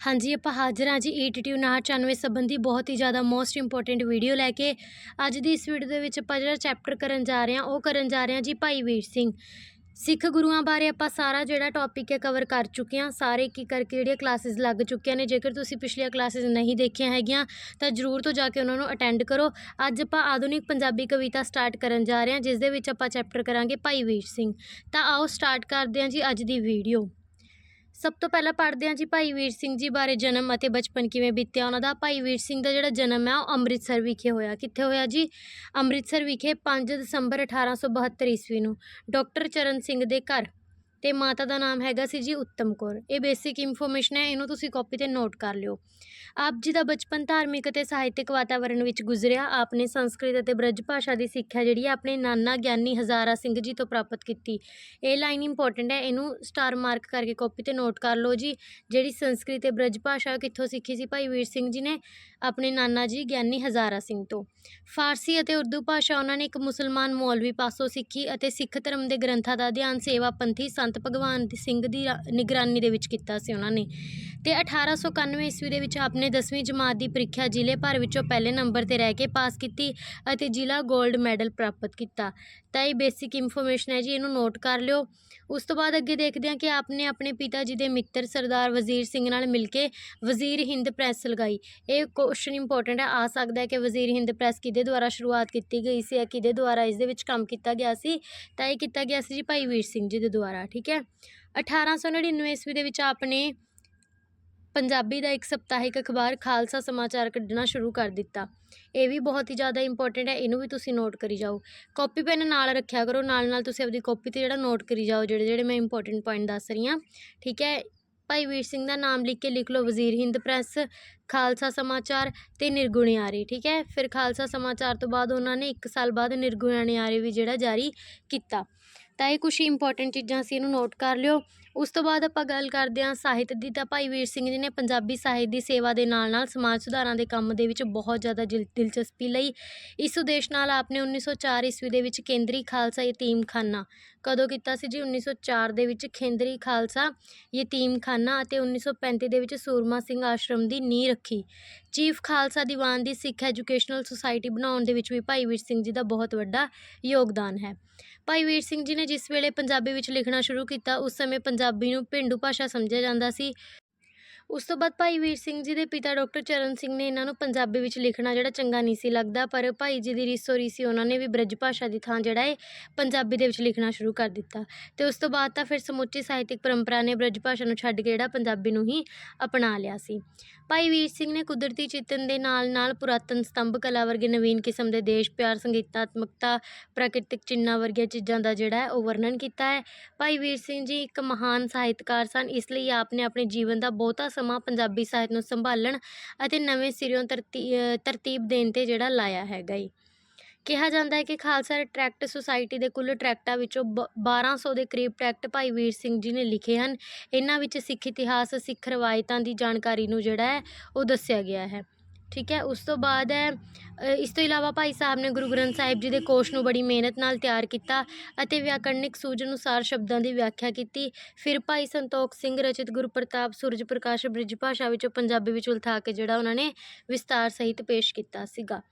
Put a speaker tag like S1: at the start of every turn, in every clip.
S1: ਹਾਂਜੀ, ਆਪਾਂ ਹਾਜ਼ਰ ਹਾਂ ਜੀ ਈਟੀਟਿਊ 99 ਸੰਬੰਧੀ ਬਹੁਤ ਹੀ ਜ਼ਿਆਦਾ ਮੋਸਟ ਇੰਪੋਰਟੈਂਟ ਵੀਡੀਓ ਲੈ ਕੇ। ਅੱਜ ਦੀ ਇਸ ਵੀਡੀਓ ਦੇ ਵਿੱਚ ਆਪਾਂ ਜਿਹੜਾ ਚੈਪਟਰ ਕਰਨ ਜਾ ਰਹੇ ਹਾਂ, ਉਹ ਕਰਨ ਜਾ ਰਹੇ ਹਾਂ ਜੀ ਭਾਈ ਵੀਰ ਸਿੰਘ। ਸਿੱਖ ਗੁਰੂਆਂ ਬਾਰੇ ਆਪਾਂ ਸਾਰਾ ਜਿਹੜਾ ਟੌਪਿਕ ਹੈ ਕਵਰ ਕਰ ਚੁੱਕੇ ਹਾਂ। ਸਾਰੇ ਕੀ ਕਰਕੇ ਜਿਹੜੀਆਂ ਕਲਾਸਿਸ ਲੱਗ ਚੁੱਕੀਆਂ ਨੇ। ਜੇਕਰ ਤੁਸੀਂ ਪਿਛਲੀਆਂ ਕਲਾਸਿਸ ਨਹੀਂ ਦੇਖੀਆਂ ਹੈਗੀਆਂ, ਤਾਂ ਜ਼ਰੂਰ ਤੋਂ ਜਾ ਕੇ ਉਹਨਾਂ ਨੂੰ ਅਟੈਂਡ ਕਰੋ। ਅੱਜ ਆਪਾਂ ਆਧੁਨਿਕ ਪੰਜਾਬੀ ਕਵਿਤਾ ਸਟਾਰਟ ਕਰਨ ਜਾ ਰਹੇ ਹਾਂ ਜਿਸ ਦੇ ਵਿੱਚ ਆਪਾਂ ਚੈਪਟਰ ਕਰਾਂਗੇ ਭਾਈ ਵੀਰ ਸਿੰਘ। ਤਾਂ ਆਓ ਸਟਾਰਟ ਕਰਦੇ ਹਾਂ ਜੀ ਅੱਜ ਦੀ ਵੀਡੀਓ ਸਭ ਤੋਂ ਪਹਿਲਾਂ ਪੜ੍ਹਦੇ ਹਾਂ ਜੀ ਭਾਈ ਵੀਰ ਸਿੰਘ ਜੀ ਬਾਰੇ ਜਨਮ ਅਤੇ ਬਚਪਨ ਕਿਵੇਂ ਬੀਤਿਆ ਉਹਨਾਂ ਦਾ। ਭਾਈ ਵੀਰ ਸਿੰਘ ਦਾ ਜਿਹੜਾ ਜਨਮ ਹੈ ਉਹ ਅੰਮ੍ਰਿਤਸਰ ਵਿਖੇ ਹੋਇਆ। ਕਿੱਥੇ ਹੋਇਆ ਜੀ? ਅੰਮ੍ਰਿਤਸਰ ਵਿਖੇ 5 ਦਸੰਬਰ 1872 ਈਸਵੀ ਨੂੰ। ਡਾਕਟਰ ਚਰਨ ਸਿੰਘ ਦੇ ਘਰ। ਤੇ ਮਾਤਾ ਦਾ ਨਾਮ ਹੈਗਾ ਸੀ ਜੀ ਉੱਤਮ ਕੌਰ। ਇਹ ਬੇਸਿਕ ਇਨਫੋਰਮੇਸ਼ਨ ਹੈ, ਇਹਨੂੰ ਤੁਸੀਂ ਕਾਪੀ ਤੇ ਨੋਟ ਕਰ ਲਿਓ। ਆਪ ਜੀ ਦਾ ਬਚਪਨ ਧਾਰਮਿਕ ਅਤੇ ਸਾਹਿਤਿਕ ਵਾਤਾਵਰਣ ਵਿੱਚ ਗੁਜ਼ਰਿਆ ਆਪ ਨੇ ਸੰਸਕ੍ਰਿਤ ਅਤੇ ਬ੍ਰਜ ਭਾਸ਼ਾ ਦੀ ਸਿੱਖਿਆ ਜਿਹੜੀ ਹੈ ਆਪਣੇ ਨਾਨਾ ਗਿਆਨੀ ਹਜ਼ਾਰਾ ਸਿੰਘ ਜੀ ਤੋਂ ਪ੍ਰਾਪਤ ਕੀਤੀ। ਇਹ ਲਾਈਨ ਇੰਪੋਰਟੈਂਟ ਹੈ, ਇਹਨੂੰ ਸਟਾਰ ਮਾਰਕ ਕਰਕੇ ਕਾਪੀ ਤੇ ਨੋਟ ਕਰ ਲਓ ਜੀ। ਜਿਹੜੀ ਸੰਸਕ੍ਰਿਤ ਤੇ ਬ੍ਰਜ ਭਾਸ਼ਾ ਕਿੱਥੋਂ ਸਿੱਖੀ ਸੀ ਭਾਈ ਵੀਰ ਸਿੰਘ ਜੀ ਨੇ ਆਪਣੇ ਨਾਨਾ ਜੀ ਗਿਆਨੀ ਹਜ਼ਾਰਾ ਸਿੰਘ ਤੋਂ। ਫਾਰਸੀ ਅਤੇ ਉਰਦੂ ਭਾਸ਼ਾ ਉਹਨਾਂ ਨੇ ਇੱਕ ਮੁਸਲਮਾਨ ਮੌਲਵੀ ਪਾਸੋਂ ਸਿੱਖੀ ਅਤੇ ਸਿੱਖ ਧਰਮ ਦੇ ਗ੍ਰੰਥਾਂ ਦਾ ਅਧਿਐਨ ਸੇਵਾ ਪੰਥੀ ਸੰਤ ਭਗਵਾਨ ਸਿੰਘ ਦੀ ਰਾ- ਨਿਗਰਾਨੀ ਦੇ ਵਿੱਚ ਕੀਤਾ ਸੀ ਉਹਨਾਂ ਨੇ। ਤੇ 1891 ਈਸਵੀ ਦੇ ਵਿੱਚ ਆਪਨੇ 10ਵੀਂ ਜਮਾਤ ਦੀ ਪ੍ਰੀਖਿਆ ਜ਼ਿਲ੍ਹੇ ਭਰ ਵਿੱਚੋਂ ਪਹਿਲੇ ਨੰਬਰ ਤੇ ਰਹਿ ਕੇ ਪਾਸ ਕੀਤੀ ਅਤੇ ਜ਼ਿਲ੍ਹਾ 골ਡ ਮੈਡਲ ਪ੍ਰਾਪਤ ਕੀਤਾ। ਤਾਂ ਇਹ ਬੇਸਿਕ ਇਨਫੋਰਮੇਸ਼ਨ ਹੈ ਜੀ, ਇਹਨੂੰ ਨੋਟ ਕਰ ਲਿਓ। ਉਸ ਤੋਂ ਬਾਅਦ ਅੱਗੇ ਦੇਖਦੇ ਹਾਂ ਕਿ ਆਪਨੇ ਆਪਣੇ ਪਿਤਾ ਜੀ ਦੇ ਮਿੱਤਰ ਸਰਦਾਰ ਵਜ਼ੀਰ ਸਿੰਘ ਨਾਲ ਮਿਲ ਕੇ ਵਜ਼ੀਰ ਹਿੰਦ ਪ੍ਰੈਸ ਲਗਾਈ। ਇਹ ਕੁਐਸਚਨ ਇੰਪੋਰਟੈਂਟ ਹੈ। ਆ ਸਕਦਾ ਹੈ ਕਿ ਵਜ਼ੀਰ ਹਿੰਦ ਪ੍ਰੈਸ ਕਿਹਦੇ ਦੁਆਰਾ ਸ਼ੁਰੂਆਤ ਕੀਤੀ ਗਈ ਸੀ ਜਾਂ ਕਿਹਦੇ ਦੁਆਰਾ ਇਸ ਦੇ ਵਿੱਚ ਕੰਮ ਕੀਤਾ ਗਿਆ ਸੀ? ਤਾਂ ਇਹ ਕੀਤਾ ਗਿਆ ਸੀ ਜੀ ਭਾਈ ਵੀਰ ਸਿੰਘ ਜੀ ਦੇ ਦੁਆਰਾ, ਠੀਕ ਠੀਕ ਹੈ? 1899 ਈਸਵੀ ਦੇ ਵਿੱਚ ਆਪਨੇ ਪੰਜਾਬੀ ਦਾ ਇੱਕ ਸਪਤਾਹਿਕ ਅਖਬਾਰ ਖਾਲਸਾ ਸਮਾਚਾਰ ਕੱਢਣਾ ਸ਼ੁਰੂ ਕਰ ਦਿੱਤਾ। ਇਹ ਵੀ ਬਹੁਤ ਹੀ ਜ਼ਿਆਦਾ ਇੰਪੋਰਟੈਂਟ ਹੈ, ਇਹਨੂੰ ਵੀ ਤੁਸੀਂ ਨੋਟ ਕਰੀ ਜਾਓ। ਕਾਪੀ ਪੈਨ ਨਾਲ ਰੱਖਿਆ ਕਰੋ ਨਾਲ ਨਾਲ ਤੁਸੀਂ ਆਪਣੀ ਕਾਪੀ ਤੇ ਜਿਹੜਾ ਨੋਟ ਕਰੀ ਜਾਓ, ਜਿਹੜੇ ਜਿਹੜੇ ਮੈਂ ਇੰਪੋਰਟੈਂਟ ਪੁਆਇੰਟ ਦੱਸ ਰਹੀ ਹਾਂ, ਠੀਕ ਹੈ? ਭਾਈ ਵੀਰ ਸਿੰਘ ਦਾ ਨਾਮ ਲਿਖ ਕੇ ਲਿਖ ਲਓ, ਵਜ਼ੀਰ ਹਿੰਦ ਪ੍ਰੈਸ, ਖਾਲਸਾ ਸਮਾਚਾਰ ਤੇ ਨਿਰਗੁਣਿਆਰੀ ਠੀਕ ਹੈ? ਫਿਰ ਖਾਲਸਾ ਸਮਾਚਾਰ ਤੋਂ ਬਾਅਦ ਉਹਨਾਂ ਨੇ 1 ਸਾਲ ਬਾਅਦ ਨਿਰਗੁਣਿਆਰੀ ਵੀ ਜਿਹੜਾ ਜਾਰੀ ਕੀਤਾ। ਤਾਂ ਇਹ ਕੁਝ ਇੰਪੋਰਟੈਂਟ ਚੀਜ਼ਾਂ ਸੀ ਇਹਨੂੰ ਨੋਟ ਕਰ ਲਿਓ। ਉਸ ਤੋਂ ਬਾਅਦ ਆਪਾਂ ਗੱਲ ਕਰਦੇ ਹਾਂ ਸਾਹਿਤ ਦੀ, ਤਾਂ ਭਾਈ ਵੀਰ ਸਿੰਘ ਜੀ ਨੇ ਪੰਜਾਬੀ ਸਾਹਿਤ ਦੀ ਸੇਵਾ ਦੇ ਨਾਲ ਨਾਲ ਸਮਾਜ ਸੁਧਾਰਾਂ ਦੇ ਕੰਮ ਦੇ ਵਿੱਚ ਬਹੁਤ ਜ਼ਿਆਦਾ ਦਿਲ- ਦਿਲਚਸਪੀ ਲਈ। ਇਸ ਉਦੇਸ਼ ਨਾਲ ਆਪਨੇ 1904 ਈਸਵੀ ਦੇ ਵਿੱਚ ਕੇਂਦਰੀ ਖਾਲਸਾ ਯਤੀਮਖਾਨਾ ਕਦੋਂ ਕੀਤਾ ਸੀ ਜੀ? 1904 ਦੇ ਵਿੱਚ ਕੇਂਦਰੀ ਖਾਲਸਾ ਯਤੀਮਖਾਨਾ ਅਤੇ 1935 ਦੇ ਵਿੱਚ ਸੂਰਮਾ ਸਿੰਘ ਆਸ਼ਰਮ ਦੀ ਨੀਂਹ ਰੱਖੀ। ਚੀਫ ਖਾਲਸਾ ਦੀਵਾਨ ਦੀ ਸਿੱਖ ਐਜੂਕੇਸ਼ਨਲ ਸੁਸਾਇਟੀ ਬਣਾਉਣ ਦੇ ਵਿੱਚ ਵੀ ਭਾਈ ਵੀਰ ਸਿੰਘ ਜੀ ਦਾ ਬਹੁਤ ਵੱਡਾ ਯੋਗਦਾਨ ਹੈ। ਭਾਈ ਵੀਰ ਸਿੰਘ ਜੀ ਨੇ ਜਿਸ ਵੇਲੇ ਪੰਜਾਬੀ ਵਿੱਚ ਲਿਖਣਾ ਸ਼ੁਰੂ ਕੀਤਾ, ਉਸ ਸਮੇਂ ਪੰਜਾਬੀ ਪੰਜਾਬੀ ਨੂੰ ਪੇਂਡੂ ਭਾਸ਼ਾ ਸਮਝਿਆ ਜਾਂਦਾ ਸੀ। ਉਸ ਤੋਂ ਬਾਅਦ ਭਾਈ ਵੀਰ ਸਿੰਘ ਜੀ ਦੇ ਪਿਤਾ ਡਾਕਟਰ ਚਰਨ ਸਿੰਘ ਨੇ ਇਹਨਾਂ ਨੂੰ ਪੰਜਾਬੀ ਵਿੱਚ ਲਿਖਣਾ ਜਿਹੜਾ ਚੰਗਾ ਨਹੀਂ ਸੀ ਲੱਗਦਾ, ਪਰ ਭਾਈ ਜੀ ਦੀ ਰੀਸੋ ਰੀਸੀ ਉਹਨਾਂ ਨੇ ਵੀ ਬ੍ਰਜ ਭਾਸ਼ਾ ਦੀ ਥਾਂ ਜਿਹੜਾ ਹੈ ਪੰਜਾਬੀ ਦੇ ਵਿੱਚ ਲਿਖਣਾ ਸ਼ੁਰੂ ਕਰ ਦਿੱਤਾ। ਤੇ ਉਸ ਤੋਂ ਬਾਅਦ ਤਾਂ ਫਿਰ ਸਮੁੱਚੀ ਸਾਹਿਤਿਕ ਪਰੰਪਰਾ ਨੇ ਬ੍ਰਜ ਭਾਸ਼ਾ ਨੂੰ ਛੱਡ ਕੇ ਜਿਹੜਾ ਪੰਜਾਬੀ ਨੂੰ ਹੀ ਅਪਣਾ ਲਿਆ ਸੀ। ਭਾਈ ਵੀਰ ਸਿੰਘ ਨੇ ਕੁਦਰਤੀ ਚਿੱਤਨ ਦੇ ਨਾਲ ਨਾਲ ਪੁਰਾਤਨ ਸਤੰਭ ਕਲਾ ਵਰਗੇ ਨਵੀਨ ਕਿਸਮ ਦੇ ਦੇਸ਼, ਪਿਆਰ, ਸੰਗੀਤਾਤਮਕਤਾ, ਪ੍ਰਾਕਿਰਤਿਕ ਚਿੰਨ੍ਹਾਂ ਵਰਗੀਆਂ ਚੀਜ਼ਾਂ ਦਾ ਜਿਹੜਾ ਹੈ ਉਹ ਵਰਣਨ ਕੀਤਾ ਹੈ। ਭਾਈ ਵੀਰ ਸਿੰਘ ਜੀ ਇੱਕ ਮਹਾਨ ਸਾਹਿਤਕਾਰ ਸਨ, ਇਸ ਲਈ ਆਪ ਨੇ ਆਪਣੇ ਜੀਵਨ ਦਾ ਬਹੁਤਾ ਸਮਾਂ ਪੰਜਾਬੀ ਸਾਹਿਤ ਨੂੰ ਸੰਭਾਲਣ ਅਤੇ ਨਵੇਂ ਸਿਰਿਓਂ ਤਰਤੀ ਤਰਤੀਬ ਦੇਣ ਤੇ ਜਿਹੜਾ ਲਾਇਆ ਹੈਗਾ ਈ ਕਿਹਾ ਜਾਂਦਾ ਹੈ ਕਿ ਖਾਲਸਾ ਟਰੈਕਟ ਸੁਸਾਇਟੀ ਦੇ ਕੁੱਲ ਟਰੈਕਟਾਂ ਵਿੱਚੋਂ ਬ- 1200 ਦੇ ਕਰੀਬ ਟਰੈਕਟ ਭਾਈ ਵੀਰ ਸਿੰਘ ਜੀ ਨੇ ਲਿਖੇ ਹਨ। ਇਹਨਾਂ ਵਿੱਚ ਸਿੱਖ ਇਤਿਹਾਸ, ਸਿੱਖ ਰਵਾਇਤਾਂ ਦੀ ਜਾਣਕਾਰੀ ਨੂੰ ਜਿਹੜਾ ਹੈ, ਉਹ ਦੱਸਿਆ ਗਿਆ ਹੈ। ਠੀਕ ਹੈ, ਉਸ ਤੋਂ ਬਾਅਦ ਹੈ ਇਸ ਤੋਂ ਇਲਾਵਾ ਭਾਈ ਸਾਹਿਬ ਨੇ ਗੁਰੂ ਗ੍ਰੰਥ ਸਾਹਿਬ ਜੀ ਦੇ ਕੋਸ਼ ਨੂੰ ਬੜੀ ਮਿਹਨਤ ਨਾਲ ਤਿਆਰ ਕੀਤਾ ਅਤੇ ਵਿਆਕਰਨਿਕ ਸੂਝ ਅਨੁਸਾਰ ਸ਼ਬਦਾਂ ਦੀ ਵਿਆਖਿਆ ਕੀਤੀ। ਫਿਰ ਭਾਈ ਸੰਤੋਖ ਸਿੰਘ, ਰਚਿਤ ਗੁਰਪ੍ਰਤਾਪ, ਸੂਰਜ ਪ੍ਰਕਾਸ਼, ਬ੍ਰਿਜ ਭਾਸ਼ਾ ਵਿੱਚੋਂ ਪੰਜਾਬੀ ਵਿੱਚ ਉਲਥਾ ਕੇ ਜਿਹੜਾ ਉਹਨਾਂ ਨੇ ਵਿਸਤਾਰ ਸਹਿਤ ਪੇਸ਼ ਕੀਤਾ ਸੀਗਾ।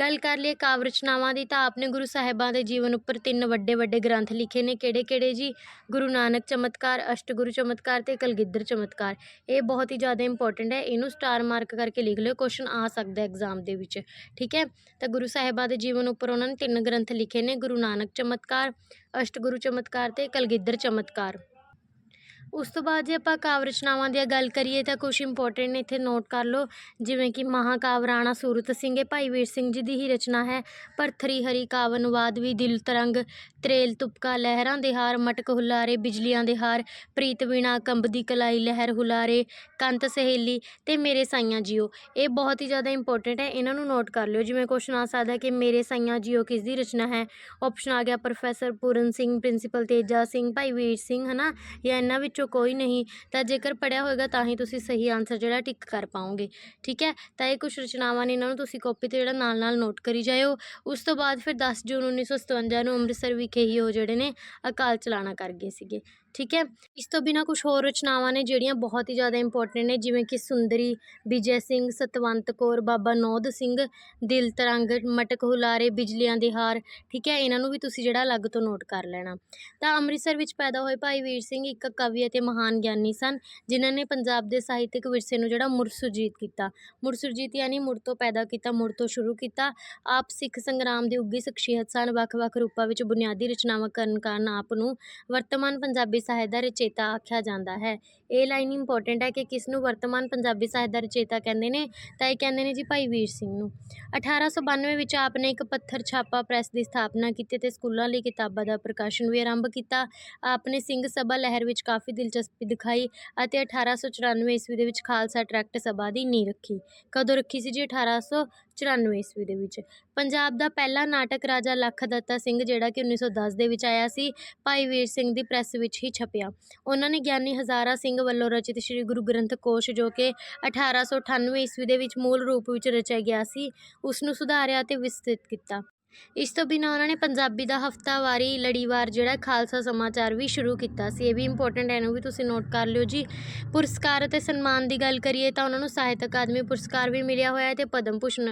S1: ਗੱਲ ਕਰ ਲਈਏ ਕਾਵਿ ਰਚਨਾਵਾਂ ਦੀ ਤਾਂ ਆਪਨੇ ਗੁਰੂ ਸਾਹਿਬਾਂ ਦੇ ਜੀਵਨ ਉੱਪਰ ਤਿੰਨ ਵੱਡੇ ਵੱਡੇ ਗ੍ਰੰਥ ਲਿਖੇ ਨੇ। ਕਿਹੜੇ ਕਿਹੜੇ ਜੀ? ਗੁਰੂ ਨਾਨਕ ਚਮਤਕਾਰ ਅਸ਼ਟਗੁਰੂ ਚਮਤਕਾਰ ਅਤੇ ਕਲਗੀਧਰ ਚਮਤਕਾਰ। ਇਹ ਬਹੁਤ ਹੀ ਜ਼ਿਆਦਾ ਇੰਪੋਰਟੈਂਟ ਹੈ। ਇਹਨੂੰ ਸਟਾਰ ਮਾਰਕ ਕਰਕੇ ਲਿਖ ਲਿਓ ਕੁਐਸਚਨ ਆ ਸਕਦਾ ਐਗਜ਼ਾਮ ਦੇ ਵਿੱਚ। ਠੀਕ ਹੈ? ਤਾਂ ਗੁਰੂ ਸਾਹਿਬਾਂ ਦੇ ਜੀਵਨ ਉੱਪਰ ਉਹਨਾਂ ਨੇ ਤਿੰਨ ਗ੍ਰੰਥ ਲਿਖੇ ਨੇ। ਗੁਰੂ ਨਾਨਕ ਚਮਤਕਾਰ ਅਸ਼ਟਗੁਰੂ ਚਮਤਕਾਰ ਅਤੇ ਕਲਗੀਧਰ ਚਮਤਕਾਰ। ਉਸ ਤੋਂ ਬਾਅਦ ਜੇ ਆਪਾਂ ਕਾਵਿ ਰਚਨਾਵਾਂ ਦੀ ਗੱਲ ਕਰੀਏ ਤਾਂ ਕੁਝ ਇੰਪੋਰਟੈਂਟ ਨੇ ਇੱਥੇ ਨੋਟ ਕਰ ਲਓ, ਜਿਵੇਂ ਕਿ ਮਹਾਕਾਵਿ ਰਾਣਾ ਸੂਰਤ ਸਿੰਘ ਇਹ ਭਾਈ ਵੀਰ ਸਿੰਘ ਜੀ ਦੀ ਹੀ ਰਚਨਾ ਹੈ ਭਰਥਰੀ ਹਰੀ ਕਾਵਿ ਅਨੁਵਾਦ ਵੀ ਦਿਲ ਤਰੰਗ ਤਰੇਲ ਤੁਪਕਾ ਲਹਿਰਾਂ ਦੇ ਹਾਰ, ਮਟਕ ਹੁਲਾਰੇ, ਬਿਜਲੀਆਂ ਦੇ ਹਾਰ, ਪ੍ਰੀਤ ਵੀਣਾ ਕੰਬਦੀ ਕਲਾਈ, ਲਹਿਰ ਹੁਲਾਰੇ, ਕੰਤ ਸਹੇਲੀ ਅਤੇ ਮੇਰੇ ਸਾਈਆਂ ਜੀਓ। ਇਹ ਬਹੁਤ ਹੀ ਜ਼ਿਆਦਾ ਇੰਪੋਰਟੈਂਟ ਹੈ, ਇਹਨਾਂ ਨੂੰ ਨੋਟ ਕਰ ਲਿਓ। ਜਿਵੇਂ ਕੁਐਸਚਨ ਆ ਸਕਦਾ ਕਿ ਮੇਰੇ ਸਾਈਆਂ ਜੀਓ ਕਿਸ ਦੀ ਰਚਨਾ ਹੈ? ਆਪਸ਼ਨ ਆ ਗਿਆ ਪ੍ਰੋਫੈਸਰ ਪੂਰਨ ਸਿੰਘ ਪ੍ਰਿੰਸੀਪਲ ਤੇਜਾ ਸਿੰਘ, ਭਾਈ ਵੀਰ ਸਿੰਘ, ਹਨਾ? ਜਾਂ ਇਹਨਾਂ ਵਿੱਚੋਂ ਕੋਈ ਨਹੀਂ। ਤਾਂ ਜੇਕਰ ਪੜਿਆ ਹੋਏਗਾ, ਤਾਂ ਹੀ ਤੁਸੀਂ ਸਹੀ ਆਨਸਰ ਜਿਹੜਾ ਟਿਕ ਕਰ ਪਾਓਗੇ। ਠੀਕ ਹੈ? ਤਾਂ ਇਹ ਕੁਝ ਰਚਨਾਵਾਂ ਨੇ, ਇਹਨਾਂ ਨੂੰ ਤੁਸੀਂ ਕਾਪੀ ਤੇ ਜਿਹੜਾ ਨਾਲ ਨਾਲ ਨੋਟ ਕਰੀ ਜਾਇਓ। ਉਸ ਤੋਂ ਬਾਅਦ ਫਿਰ 10 ਜੂਨ 1957 ਨੂੰ ਅੰਮ੍ਰਿਤਸਰ ਵਿਖੇ ਵਿਖੇ ਹੀ ਉਹ ਜਿਹੜੇ ਨੇ ਅਕਾਲ ਚਲਾਣਾ ਕਰ ਗਏ ਸੀਗੇ। ਠੀਕ ਹੈ? ਇਸ ਤੋਂ ਬਿਨਾਂ ਕੁਝ ਹੋਰ ਰਚਨਾਵਾਂ ਨੇ ਜਿਹੜੀਆਂ ਬਹੁਤ ਹੀ ਜ਼ਿਆਦਾ ਇੰਪੋਰਟੈਂਟ ਨੇ, ਜਿਵੇਂ ਕਿ ਸੁੰਦਰੀ, ਵਿਜੈ ਸਿੰਘ, ਸਤਵੰਤ ਕੌਰ, ਬਾਬਾ ਨੌਧ ਸਿੰਘ, ਦਿਲ ਤਰੰਗ, ਮਟਕ ਹੁਲਾਰੇ, ਬਿਜਲੀਆਂ ਦੇ ਹਾਰ, ਠੀਕ ਹੈ? ਇਹਨਾਂ ਨੂੰ ਵੀ ਤੁਸੀਂ ਜਿਹੜਾ ਅਲੱਗ ਤੋਂ ਨੋਟ ਕਰ ਲੈਣਾ। ਤਾਂ ਅੰਮ੍ਰਿਤਸਰ ਵਿੱਚ ਪੈਦਾ ਹੋਏ ਭਾਈ ਵੀਰ ਸਿੰਘ ਇੱਕ ਕਵੀ ਅਤੇ ਮਹਾਨ ਗਿਆਨੀ ਸਨ, ਜਿਨ੍ਹਾਂ ਨੇ ਪੰਜਾਬ ਦੇ ਸਾਹਿਤਿਕ ਵਿਰਸੇ ਨੂੰ ਜਿਹੜਾ ਮੁੜ ਸੁਰਜੀਤ ਕੀਤਾ। ਮੁੜ ਸੁਰਜੀਤ ਯਾਨੀ ਮੁੜ ਤੋਂ ਪੈਦਾ ਕੀਤਾ, ਮੁੜ ਤੋਂ ਸ਼ੁਰੂ ਕੀਤਾ। ਆਪ ਸਿੱਖ ਸੰਗਰਾਮ ਦੀ ਉੱਗੀ ਸ਼ਖਸੀਅਤ ਸਨ, ਵੱਖ-ਵੱਖ ਰੂਪਾਂ ਵਿੱਚ ਬੁਨਿਆਦੀ ਰਚਨਾਵਾਂ ਕਰਨ ਕਾਰਨ ਆਪ ਨੂੰ ਵਰਤਮਾਨ ਪੰਜਾਬੀ ਸਾਹਿਤ ਦਾ ਰਚੇਤਾ ਆਖਿਆ ਜਾਂਦਾ ਹੈ। ਇਹ ਲਾਈਨ ਇੰਪੋਰਟੈਂਟ ਹੈ ਕਿ ਕਿਸ ਨੂੰ ਵਰਤਮਾਨ ਪੰਜਾਬੀ ਸਾਹਿਤ ਦਾ ਰਚੇਤਾ ਕਹਿੰਦੇ ਨੇ, ਤਾਂ ਇਹ ਕਹਿੰਦੇ ਨੇ ਜੀ ਭਾਈ ਵੀਰ ਸਿੰਘ ਨੂੰ। 1892 ਵਿੱਚ ਆਪ ਨੇ ਇੱਕ ਪੱਥਰ ਛਾਪਾ ਪ੍ਰੈਸ ਦੀ ਸਥਾਪਨਾ ਕੀਤੀ ਤੇ ਸਕੂਲਾਂ ਲਈ ਕਿਤਾਬਾਂ ਦਾ ਪ੍ਰਕਾਸ਼ਨ ਵੀ ਆਰੰਭ ਕੀਤਾ। ਆਪ ਨੇ ਸਿੰਘ ਸਭਾ ਲਹਿਰ ਵਿੱਚ ਕਾਫੀ ਦਿਲਚਸਪੀ ਦਿਖਾਈ ਅਤੇ 1894 ਈਸਵੀ ਦੇ ਵਿੱਚ ਖਾਲਸਾ ਟਰੈਕਟ ਸਭਾ ਦੀ ਨੀਂਹ ਰੱਖੀ। ਕਦੋਂ ਰੱਖੀ ਸੀ ਜੀ? 1894 ਈਸਵੀ ਦੇ ਵਿੱਚ। ਪੰਜਾਬ ਦਾ ਪਹਿਲਾ ਨਾਟਕ ਰਾਜਾ ਲੱਖ ਦੱਤਾ ਸਿੰਘ, ਜਿਹੜਾ ਕਿ 1910 ਦੇ ਵਿੱਚ ਆਇਆ ਸੀ, ਭਾਈ ਵੀਰ ਸਿੰਘ ਦੀ ਪ੍ਰੈਸ ਵਿੱਚ ਹੀ ਛਪਿਆ। ਉਹਨਾਂ ਨੇ ਗਿਆਨੀ ਹਜ਼ਾਰਾ ਸਿੰਘ ਵੱਲੋਂ ਰਚਿਤ ਸ੍ਰੀ ਗੁਰੂ ਗ੍ਰੰਥ ਕੋਸ਼ ਜੋ ਕਿ 1898 ਈਸਵੀ ਦੇ ਵਿੱਚ ਮੂਲ ਰੂਪ ਵਿੱਚ ਰਚਿਆ ਗਿਆ ਸੀ ਉਸ ਨੂੰ ਸੁਧਾਰਿਆ ਅਤੇ ਵਿਸਤ੍ਰਿਤ ਕੀਤਾ। ਇਸ ਤੋਂ ਬਿਨਾਂ ਉਹਨਾਂ ਨੇ ਪੰਜਾਬੀ ਦਾ ਹਫਤਾਵਾਰੀ ਲੜੀਵਾਰ ਜਿਹੜਾ ਖਾਲਸਾ ਸਮਾਚਾਰ ਵੀ ਸ਼ੁਰੂ ਕੀਤਾ ਸੀ। ਇਹ ਵੀ ਇੰਪੋਰਟੈਂਟ ਹੈ, ਇਹਨੂੰ ਵੀ ਤੁਸੀਂ ਨੋਟ ਕਰ ਲਿਓ ਜੀ। ਪੁਰਸਕਾਰ ਅਤੇ ਸਨਮਾਨ ਦੀ ਗੱਲ ਕਰੀਏ ਤਾਂ ਉਹਨਾਂ ਨੂੰ ਸਾਹਿਤ ਅਕਾਦਮੀ ਪੁਰਸਕਾਰ ਵੀ ਮਿਲਿਆ ਹੋਇਆ ਹੈ ਤੇ ਪਦਮ ਭੂਸ਼ਣ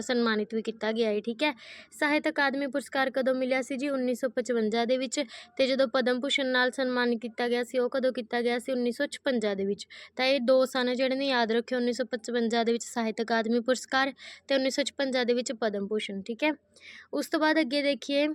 S1: ਸਨਮਾਨਿਤ ਵੀ ਕੀਤਾ ਗਿਆ ਹੈ, ਠੀਕ ਹੈ? ਸਾਹਿਤ ਅਕਾਦਮੀ ਪੁਰਸਕਾਰ ਕਦੋਂ ਮਿਲਿਆ ਸੀ ਜੀ? 1955 ਦੇ ਵਿੱਚ ਤੇ ਜਦੋਂ ਪਦਮ ਭੂਸ਼ਣ ਨਾਲ ਸਨਮਾਨਿਤ ਕੀਤਾ ਗਿਆ ਸੀ, ਉਹ ਕਦੋਂ ਕੀਤਾ ਗਿਆ ਸੀ? 1956 ਦੇ ਵਿੱਚ। ਤਾਂ ਇਹ ਦੋ ਸਨ ਜਿਹੜੇ ਨੇ ਯਾਦ ਰੱਖਿਓ 1955 ਦੇ ਵਿੱਚ ਸਾਹਿਤ ਅਕਾਦਮੀ ਪੁਰਸਕਾਰ ਤੇ 1956 ਦੇ ਵਿੱਚ ਪਦਮ ਭੂਸ਼ਣ, ਠੀਕ ਹੈ? ਉਸ ਤੋਂ ਬਾਅਦ ਅੱਗੇ ਦੇਖੀਏ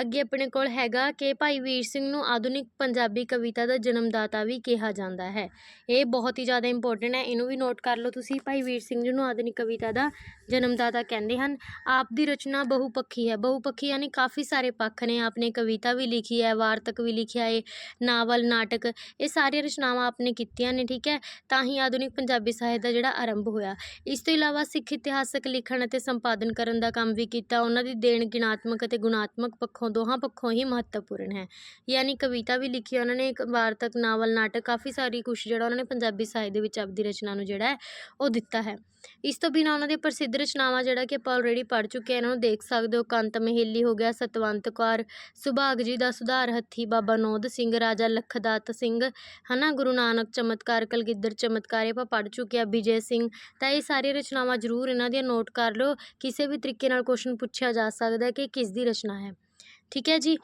S1: ਅੱਗੇ ਆਪਣੇ ਕੋਲ ਹੈਗਾ ਕਿ ਭਾਈ ਵੀਰ ਸਿੰਘ ਨੂੰ ਆਧੁਨਿਕ ਪੰਜਾਬੀ ਕਵਿਤਾ ਦਾ ਜਨਮਦਾਤਾ ਵੀ ਕਿਹਾ ਜਾਂਦਾ ਹੈ। ਇਹ ਬਹੁਤ ਹੀ ਜ਼ਿਆਦਾ ਇੰਪੋਰਟੈਂਟ ਹੈ। ਇਹਨੂੰ ਵੀ ਨੋਟ ਕਰ ਲਓ ਤੁਸੀਂ। ਭਾਈ ਵੀਰ ਸਿੰਘ ਜੀ ਨੂੰ ਆਧੁਨਿਕ ਕਵਿਤਾ ਦਾ ਜਨਮਦਾਤਾ ਕਹਿੰਦੇ ਹਨ। ਆਪ ਦੀ ਰਚਨਾ ਬਹੁਪੱਖੀ ਹੈ। ਬਹੁਪੱਖੀ ਯਾਨੀ ਕਾਫੀ ਸਾਰੇ ਪੱਖ ਨੇ। ਆਪਨੇ ਕਵਿਤਾ ਵੀ ਲਿਖੀ ਹੈ, ਵਾਰਤਕ ਵੀ ਲਿਖਿਆ ਹੈ ਨਾਵਲ, ਨਾਟਕ, ਇਹ ਸਾਰੀਆਂ ਰਚਨਾਵਾਂ ਆਪਨੇ ਕੀਤੀਆਂ ਨੇ, ਠੀਕ ਹੈ? ਤਾਂ ਹੀ ਆਧੁਨਿਕ ਪੰਜਾਬੀ ਸਾਹਿਤ ਦਾ ਜਿਹੜਾ ਆਰੰਭ ਹੋਇਆ। ਇਸ ਤੋਂ ਇਲਾਵਾ ਸਿੱਖ ਇਤਿਹਾਸਕ ਲਿਖਣ ਅਤੇ ਸੰਪਾਦਨ ਕਰਨ ਦਾ ਕੰਮ ਵੀ ਕੀਤਾ। ਉਹਨਾਂ ਦੀ ਦੇਣ ਗਿਣਾਤਮਕ ਅਤੇ ਗੁਣਾਤਮਕ ਪੱਖੋਂ ਦੋਹਾਂ ਪੱਖੋਂ ਹੀ ਮਹੱਤਵਪੂਰਨ ਹੈ। ਯਾਨੀ ਕਵਿਤਾ ਵੀ ਲਿਖੀ ਉਹਨਾਂ ਨੇ ਇੱਕ ਵਾਰਤਕ ਨਾਵਲ, ਨਾਟਕ, ਕਾਫੀ ਸਾਰੀ ਕੁਛ ਜਿਹੜਾ ਉਹਨਾਂ ਨੇ ਪੰਜਾਬੀ ਸਾਹਿਤ ਦੇ ਵਿੱਚ ਆਪਦੀ ਰਚਨਾ ਨੂੰ ਜਿਹੜਾ ਹੈ, ਉਹ ਦਿੱਤਾ ਹੈ। ਇਸ ਤੋਂ ਬਿਨਾਂ ਉਹਨਾਂ ਦੇ ਪ੍ਰਸਿੱਧ ਰਚਨਾਵਾਂ ਜਿਹੜਾ ਕਿ ਆਪਾਂ ਆਲਰੇਡੀ ਪੜ੍ਹ ਚੁੱਕੇ ਹਾਂ ਇਹਨਾਂ ਨੂੰ ਦੇਖ ਸਕਦੇ ਹੋ। ਕੰਤ ਮਹੇਲੀ ਹੋ ਗਿਆ, ਸਤਵੰਤ ਕੌਰ, ਸੁਭਾਗ ਜੀ ਦਾ ਸੁਧਾਰ ਹੱਥੀ, ਬਾਬਾ ਨੋਦ ਸਿੰਘ, ਰਾਜਾ ਲਖਦਾਤ ਸਿੰਘ, ਹਨਾ, ਗੁਰੂ ਨਾਨਕ ਚਮਤਕਾਰ, ਕਲਗੀਧਰ ਚਮਤਕਾਰ ਆਪਾਂ ਪੜ੍ਹ ਚੁੱਕੇ ਆ, ਵਿਜੇ ਸਿੰਘ। ਤਾਂ ਇਹ ਸਾਰੀਆਂ ਰਚਨਾਵਾਂ ਜ਼ਰੂਰ ਇਹਨਾਂ ਦੀਆਂ ਨੋਟ ਕਰ ਲਓ। ਕਿਸੇ ਵੀ ਤਰੀਕੇ ਨਾਲ ਕੁਐਸਚਨ ਪੁੱਛਿਆ ਜਾ ਸਕਦਾ ਹੈ ਕਿ ਕਿਸ ਦੀ ਰਚਨਾ ਹੈ। ਠੀਕ ਹੈ ਜੀ?